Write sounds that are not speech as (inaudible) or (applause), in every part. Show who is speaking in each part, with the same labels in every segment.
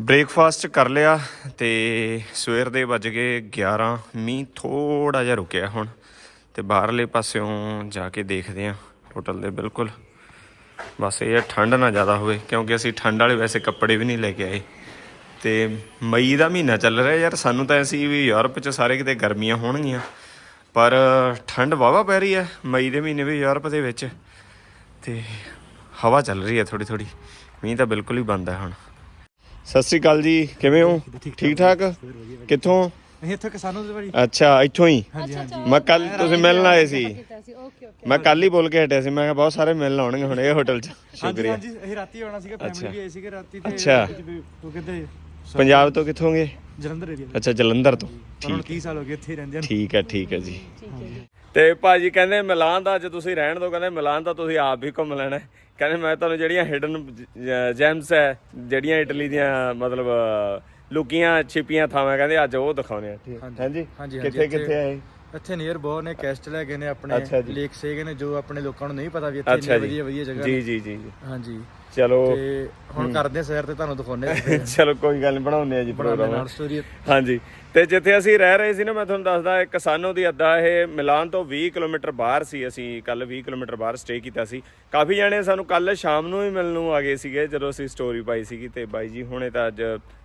Speaker 1: Breakfast ਕਰ ਲਿਆ ਤੇ ਸਵੇਰ ਦੇ ਵੱਜ ਗਏ 11 ਮੀਂਹ ਥੋੜਾ ਜਿਹਾ ਰੁਕਿਆ ਹੁਣ ਤੇ ਬਾਹਰਲੇ ਪਾਸਿਓਂ ਜਾ ਕੇ ਦੇਖਦੇ ਆ ਟੋਟਲ ਦੇ ਬਿਲਕੁਲ। ਬਸ ਇਹ ਆ ਠੰਡ ਨਾ ਜ਼ਿਆਦਾ ਹੋਵੇ ਕਿਉਂਕਿ ਅਸੀਂ ਠੰਡ ਵਾਲੇ ਵੈਸੇ ਕੱਪੜੇ ਵੀ ਨਹੀਂ ਲੈ ਕੇ ਆਏ। ਤੇ ਮਈ ਦਾ ਮਹੀਨਾ ਚੱਲ ਰਿਹਾ ਯਾਰ, ਸਾਨੂੰ ਤਾਂ ਅਸੀਂ ਵੀ ਯੂਰਪ 'ਚ ਸਾਰੇ ਕਿਤੇ ਗਰਮੀਆਂ ਹੋਣਗੀਆਂ। ਪਰ ਠੰਡ ਵਾਵਾ ਪੈ ਰਹੀ ਹੈ ਮਈ ਦੇ ਮਹੀਨੇ ਵੀ ਯੂਰਪ ਦੇ ਵਿੱਚ ਤੇ ਹਵਾ ਚੱਲ ਰਹੀ ਹੈ ਥੋੜੀ ਥੋੜੀ ਮੀਂਹ ਤਾਂ ਬਿਲਕੁਲ ਹੀ ਬੰਦ ਹੈ ਹੁਣ। ਸਤਿ ਸ੍ਰੀ ਅਕਾਲ ਜੀ ਕਿਵੇਂ ਹੋ? ਠੀਕ ਠਾਕ ਕਿੱਥੋਂ?
Speaker 2: ਅਸੀਂ ਇੱਥੇ ਕਿਸਾਨਾਂ ਦੇ ਭਾਜੀ।
Speaker 1: ਅੱਛਾ ਇੱਥੋਂ ਹੀ?
Speaker 2: ਹਾਂਜੀ ਹਾਂਜੀ।
Speaker 1: ਮੈਂ ਕੱਲ ਤੁਸੀਂ ਮਿਲਣ ਆਏ ਸੀ।
Speaker 3: Okay okay.
Speaker 1: ਮੈਂ ਕੱਲ ਹੀ ਬੋਲ ਕੇ ਹਟਿਆ ਸੀ। ਮੈਂ ਕਿਹਾ ਬਹੁਤ ਸਾਰੇ ਮਿਲਣ ਆਉਣਗੇ ਹੁਣ ਇਹ ਹੋਟਲ 'ਚ।
Speaker 2: ਹਾਂਜੀ
Speaker 1: ਸ਼ੁਕਰੀਆ।
Speaker 2: ਹਾਂਜੀ ਅਸੀਂ ਰਾਤੀ ਆਉਣਾ ਸੀਗਾ ਫੈਮਿਲੀ ਵੀ ਆਈ ਸੀਗੇ ਰਾਤੀ ਤੇ
Speaker 1: ਅੱਛਾ।
Speaker 2: ਉਹ ਕਹਿੰਦੇ
Speaker 1: ਪੰਜਾਬ ਤੋਂ ਕਿੱਥੋਂ ਗਏ?
Speaker 2: ਜਲੰਧਰ ਏਰੀਆ
Speaker 1: ਅੱਛਾ ਜਲੰਧਰ ਤੋਂ।
Speaker 2: ਪਰ ਹੁਣ 30 ਸਾਲ ਹੋ ਗਏ ਇੱਥੇ ਹੀ ਰਹਿੰਦੇ ਹਨ
Speaker 1: ਠੀਕ ਹੈ ਠੀਕ ਹੈ ਜੀ।
Speaker 3: ਠੀਕ ਹੈ ਜੀ।
Speaker 1: ਤੇ ਭਾਜੀ ਕਹਿੰਦੇ ਮਿਲਾਨ ਦਾ ਅੱਜ ਤੁਸੀਂ ਰਹਿਣ ਦੋ ਕਹਿੰਦੇ ਮਿਲਾਨ ਤਾਂ ਤੁਸੀਂ ਆਪ ਵੀ ਘੁੰਮ ਲੈਣਾ। ਕਹਿੰਦੇ ਮੈਂ ਤੁਹਾਨੂੰ ਜਿਹੜੀਆਂ ਹਿਡਨ ਜੈਮਸ ਹੈ ਜਿਹੜੀਆਂ ਇਟਲੀ ਦੀਆਂ ਮਤਲਬ ਲੁਕੀਆਂ ਛਿਪੀਆਂ ਥਾਵਾਂ ਕਹਿੰਦੇ ਅੱਜ ਉਹ ਦਿਖਾਉਣੇ ਆ। ਹਾਂਜੀ। ਕਿੱਥੇ ਕਿੱਥੇ ਆਏ
Speaker 2: ਇੱਥੇ ਨੀਅਰ ਬਹੁਤ ਨੇ ਕੈਸਟਲ ਹੈਗੇ ਨੇ ਆਪਣੇ।
Speaker 1: ਜੀ।
Speaker 2: ਲੇਕ ਸੇਗੇ ਨੇ ਜੋ ਆਪਣੇ ਲੋਕਾਂ ਨੂੰ ਨਹੀਂ ਪਤਾ ਵੀ ਇੱਥੇ ਇੰਨੀ
Speaker 1: ਜੀ।
Speaker 2: ਵਧੀਆ ਵਧੀਆ ਜਗ੍ਹਾ
Speaker 1: ਜੀ ਜੀ ਜੀ ਜੀ।
Speaker 2: ਹਾਂਜੀ।
Speaker 1: ਚਲੋ।
Speaker 2: ਤੇ ਹੁਣ ਕਰਦੇ ਸੈਰ ਤੇ ਤੁਹਾਨੂੰ ਦਿਖਾਉਣੇ (laughs)
Speaker 1: ਚਲੋ ਕੋਈ ਗੱਲ ਨਹੀਂ ਬਣਾਉਂਦੇ ਆ ਜੀ ਪ੍ਰੋਗਰਾਮ ਹਾਂਜੀ। ਤੇ ਜਿੱਥੇ ਅਸੀਂ ਰਹਿ ਰਹੇ ਸੀ ਨਾ, ਮੈਂ ਤੁਹਾਨੂੰ ਦੱਸਦਾ, ਇੱਕ ਸਾਨੋ ਦੀ ਅੱਡਾ ਇਹ ਮਿਲਾਨ ਤੋਂ 20 ਕਿਲੋਮੀਟਰ ਬਾਹਰ ਸੀ। ਅਸੀਂ ਕੱਲ 20 ਕਿਲੋਮੀਟਰ ਬਾਹਰ ਸਟੇ ਕੀਤਾ ਸੀ। ਕਾਫੀ ਜਾਣੇ ਸਾਨੂੰ ਕੱਲ ਸ਼ਾਮ ਨੂੰ ਹੀ ਮਿਲਣ ਨੂੰ ਆ ਗਏ ਸੀਗੇ, ਜਦੋਂ ਅਸੀਂ ਸਟੋਰੀ ਪਾਈ ਸੀਗੀ ਤੇ ਬਾਈ ਜੀ ਹੁਣੇ ਤਾਂ ਅੱਜ,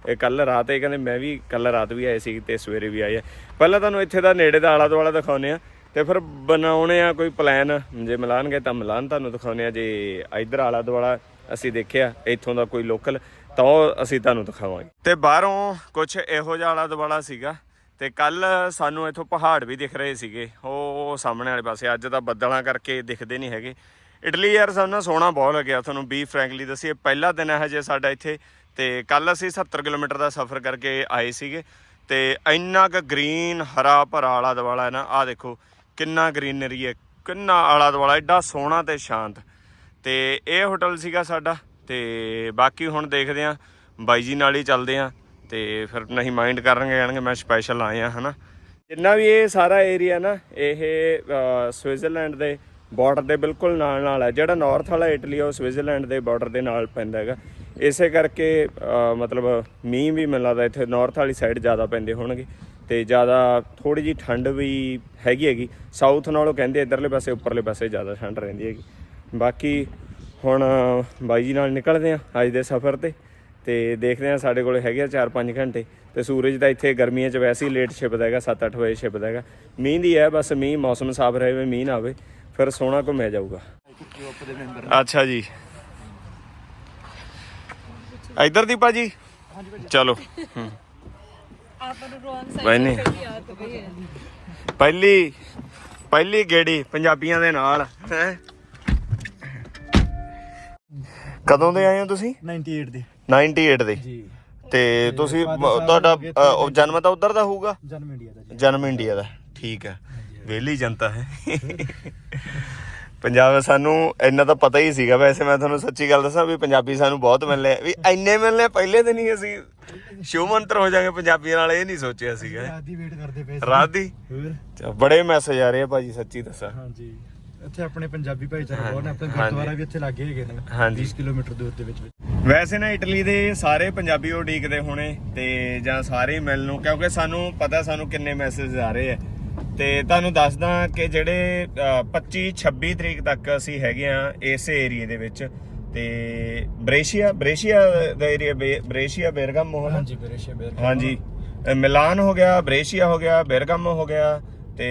Speaker 1: ਇਹ ਕੱਲ ਰਾਤ, ਇਹ ਕਹਿੰਦੇ ਮੈਂ ਵੀ ਕੱਲ ਰਾਤ ਵੀ ਆਏ ਸੀ ਤੇ ਸਵੇਰੇ ਵੀ ਆਏ ਆ। ਪਹਿਲਾਂ ਤੁਹਾਨੂੰ ਇੱਥੇ ਦਾ ਨੇੜੇ ਦਾ ਆਲਾ ਦੁਆਲਾ ਦਿਖਾਉਨੇ ਆ। ਤੇ ਫਿਰ ਬਣਾਉਣੇ ਆ ਕੋਈ ਪਲਾਨ ਜੇ ਮਿਲਾਨ ਗਏ ਤਾਂ ਮਿਲਾਨ ਤੁਹਾਨੂੰ ਦਿਖਾਉਨੇ ਆ। ਜੇ ਇਧਰ ਆਲਾ ਦੁਆਲਾ ਅਸੀਂ ਦੇਖਿਆ, ਇੱਥੋਂ ਦਾ ਕੋਈ ਲੋਕਲ ਤਾਂ ਉਹ ਅਸੀਂ ਤੁਹਾਨੂੰ ਦਿਖਾਵਾਂਗੇ। ਤੇ ਬਾਹਰੋਂ ਕੁਝ ਇਹੋ ਜਿਹਾ ਆਲਾ ਦੁਆਲਾ ਸੀਗਾ ਤੇ ਕੱਲ ਸਾਨੂੰ ਇੱਥੋਂ ਪਹਾੜ ਵੀ ਦਿਖ ਰਹੇ ਸੀਗੇ। ਉਹ ਸਾਹਮਣੇ ਵਾਲੇ ਪਾਸੇ, ਅੱਜ ਤਾਂ ਬੱਦਲਾਂ ਕਰਕੇ ਦਿਖਦੇ ਨਹੀਂ ਹੈਗੇ। ਇਟਲੀ ਯਾਰ ਸਾਨੂੰ ਨਾ ਸੋਹਣਾ ਬਹੁਤ ਲੱਗਿਆ ਤੁਹਾਨੂੰ ਬੀ ਫ੍ਰੈਂਕਲੀ ਦੱਸੀਏ। ਪਹਿਲਾ ਦਿਨ ਹੈ ਹਜੇ ਸਾਡਾ ਇੱਥੇ ਤੇ ਕੱਲ ਅਸੀਂ 70 ਕਿਲੋਮੀਟਰ ਦਾ ਸਫ਼ਰ ਕਰਕੇ ਆਏ ਸੀਗੇ ਤੇ ਇੰਨਾ ਕੁ ਗ੍ਰੀਨ, ਹਰਾ ਭਰਾ ਆਲਾ ਦੁਆਲਾ ਹੈ ਨਾ, ਆਹ ਦੇਖੋ ਕਿੰਨਾ ਗ੍ਰੀਨਰੀ ਹੈ, ਕਿੰਨਾ ਆਲਾ ਦੁਆਲਾ, ਐਡਾ ਸੋਹਣਾ ਤੇ ਸ਼ਾਂਤ। ਤੇ ਇਹ ਹੋਟਲ ਸੀਗਾ ਸਾਡਾ। ਤੇ ਬਾਕੀ ਹੁਣ ਦੇਖਦੇ ਆਂ, ਬਾਈ ਜੀ ਨਾਲ ਹੀ ਚੱਲਦੇ ਆਂ ਤੇ ਫਿਰ ਨਹੀਂ ਮਾਈਂਡ ਕਰਨਗੇ, ਕਹਿਣਗੇ ਮੈਂ ਸਪੈਸ਼ਲ ਆਇਆ ਆ, ਹਨਾ। ਜਿੰਨਾ ਵੀ ਇਹ ਸਾਰਾ ਏਰੀਆ ਨਾ, ਇਹ ਸਵਿਟਜ਼ਰਲੈਂਡ ਦੇ ਬਾਰਡਰ ਦੇ ਬਿਲਕੁਲ ਨਾਲ ਨਾਲ ਹੈ ਜਿਹੜਾ ਨਾਰਥ ਵਾਲਾ ਇਟਲੀ ਉਹ ਸਵਿਟਜ਼ਰਲੈਂਡ ਦੇ ਬਾਰਡਰ ਦੇ ਨਾਲ ਪੈਂਦਾ ਹੈਗਾ। ਇਸੇ ਕਰਕੇ ਮਤਲਬ ਮੀਂਹ ਵੀ ਮੈਨੂੰ ਲੱਗਦਾ ਇੱਥੇ ਨਾਰਥ ਵਾਲੀ ਸਾਈਡ ਜ਼ਿਆਦਾ ਪੈਂਦੇ ਹੋਣਗੇ। ਤੇ ਜ਼ਿਆਦਾ ਥੋੜੀ ਜੀ ਠੰਡ ਵੀ ਹੈਗੀ ਹੈਗੀ। ਸਾਊਥ ਨਾਲੋਂ ਕਹਿੰਦੇ ਇਧਰਲੇ ਪਾਸੇ, ਉੱਪਰਲੇ ਪਾਸੇ ਜ਼ਿਆਦਾ ਠੰਡ ਰਹਿੰਦੀ ਹੈਗੀ। ਬਾਕੀ ਹੁਣ ਬਾਈ ਜੀ ਨਾਲ ਨਿਕਲਦੇ ਆ ਅੱਜ ਦੇ ਸਫ਼ਰ ਤੇ ਤੇ ਦੇਖਦੇ ਆ ਸਾਡੇ ਕੋਲ ਹੈਗੇ ਆ 4-5 ਘੰਟੇ ਤੇ ਸੂਰਜ ਤਾਂ ਇੱਥੇ ਗਰਮੀਆਂ 'ਚ ਵੈਸੇ ਹੀ ਲੇਟ ਛਿਪਦਾ ਹੈਗਾ 7-8 ਵਜੇ ਛਿਪਦਾ ਹੈਗਾ। ਮੀਂਹ ਦੀ ਹੈ, ਬਸ ਮੀਂਹ ਮੌਸਮ ਸਾਫ਼ ਰਹੇ ਮੀਂਹ ਨਾ ਆਵੇ, ਫਿਰ ਸੋਹਣਾ ਘੁੰਮਿਆ ਜਾਊਗਾ। ਅੱਛਾ ਜੀ। ਇੱਧਰ ਦੀ ਭਾਜੀ ਚਲੋ।
Speaker 3: ਆਪਾਂ ਨੂੰ
Speaker 1: ਪਹਿਲੀ ਪਹਿਲੀ ਗੇੜੀ ਪੰਜਾਬੀਆਂ ਦੇ ਨਾਲ, ਹੈ। ਕਦੋਂ ਦੇ ਆਏ ਹੋ ਤੁਸੀਂ?
Speaker 2: 98 ਦੇ।
Speaker 1: 98 ਦੇ।
Speaker 2: ਜੀ।
Speaker 1: ਤੇ ਤੁਸੀਂ ਤੁਹਾਡਾ ਜਨਮ ਤਾਂ ਉਧਰ ਦਾ ਹੋਊਗਾ?
Speaker 2: ਜਨਮ ਇੰਡੀਆ ਦਾ ਜੀ।
Speaker 1: ਜਨਮ ਇੰਡੀਆ ਦਾ। ਠੀਕ ਹੈ। ਵਿਹਲੀ ਜਨਤਾ ਹੈ। ਪੰਜਾਬ ਸਾਨੂੰ ਇੰਨਾ ਤਾਂ ਪਤਾ ਹੀ ਸੀਗਾ। ਵੈਸੇ ਮੈਂ ਤੁਹਾਨੂੰ ਸੱਚੀ ਗੱਲ ਦੱਸਾਂ ਵੀ ਪੰਜਾਬੀ ਸਾਨੂੰ ਬਹੁਤ ਮਿਲਨੇ ਆ। ਵੀ ਇੰਨੇ ਮਿਲਨੇ ਆ, ਪਹਿਲੇ ਦਿਨ ਹੀ ਅਸੀਂ ਸ਼ੋਮੰਤਰ ਹੋ ਜਾਾਂਗੇ ਪੰਜਾਬੀਆਂ ਨਾਲ ਇਹ ਨਹੀਂ ਸੋਚਿਆ ਸੀਗਾ।
Speaker 2: ਰਾਤ ਦੀ ਵੇਟ ਕਰਦੇ ਪਏ ਸੀ।
Speaker 1: ਰਾਤ ਦੀ?
Speaker 2: ਹੋਰ?
Speaker 1: ਬੜੇ ਮੈਸੇਜ ਆ ਰਹੇ ਆ ਭਾਜੀ ਸੱਚੀ ਦੱਸਾਂ।
Speaker 2: ਹਾਂਜੀ। ਇੱਥੇ ਆਪਣੇ ਪੰਜਾਬੀ ਭਾਈਚਾਰਾ ਬਹੁਤ ਨੇ ਆਪਣੇ। ਗੁਰਦੁਆਰਾ ਵੀ ਇੱਥੇ ਲੱਗੇ ਹੈਗੇ ਨੇ
Speaker 1: ਹਾਂਜੀ।
Speaker 2: 20 ਕਿਲੋਮੀਟਰ ਦੂਰ ਦੇ ਵਿੱਚ
Speaker 1: ਵੈਸੇ ਨਾ ਇਟਲੀ ਦੇ ਸਾਰੇ ਪੰਜਾਬੀ ਉਡੀਕਦੇ ਹੋਣੇ ਤੇ ਜਾਂ ਸਾਰੇ ਹੀ ਮਿਲਣ ਨੂੰ ਕਿਉਂਕਿ ਸਾਨੂੰ ਪਤਾ ਸਾਨੂੰ ਕਿੰਨੇ ਮੈਸੇਜ ਆ ਰਹੇ ਆ। ਤੇ ਤੁਹਾਨੂੰ ਦੱਸਦਾ ਕਿ ਜਿਹੜੇ ਅ, 25 26 ਤਰੀਕ ਤੱਕ ਅਸੀਂ ਹੈਗੇ ਆ ਇਸੇ ਏਰੀਏ ਦੇ ਵਿੱਚ। ਤੇ ਬ੍ਰੇਸ਼ੀਆ ਬ੍ਰੇਸ਼ੀਆ ਦਾ ਏਰੀਆ ਬ੍ਰੇਸ਼ੀਆ ਬੇਰਗਮ ਹੋਣਾ
Speaker 2: ਹਾਂਜੀ ਬਰੇਸ਼ੇ ਬੇਰ
Speaker 1: ਹਾਂਜੀ। ਮਿਲਾਨ ਹੋ ਗਿਆ ਬ੍ਰੇਸ਼ੀਆ ਹੋ ਗਿਆ ਬੇਰਗਮ ਹੋ ਗਿਆ ਤੇ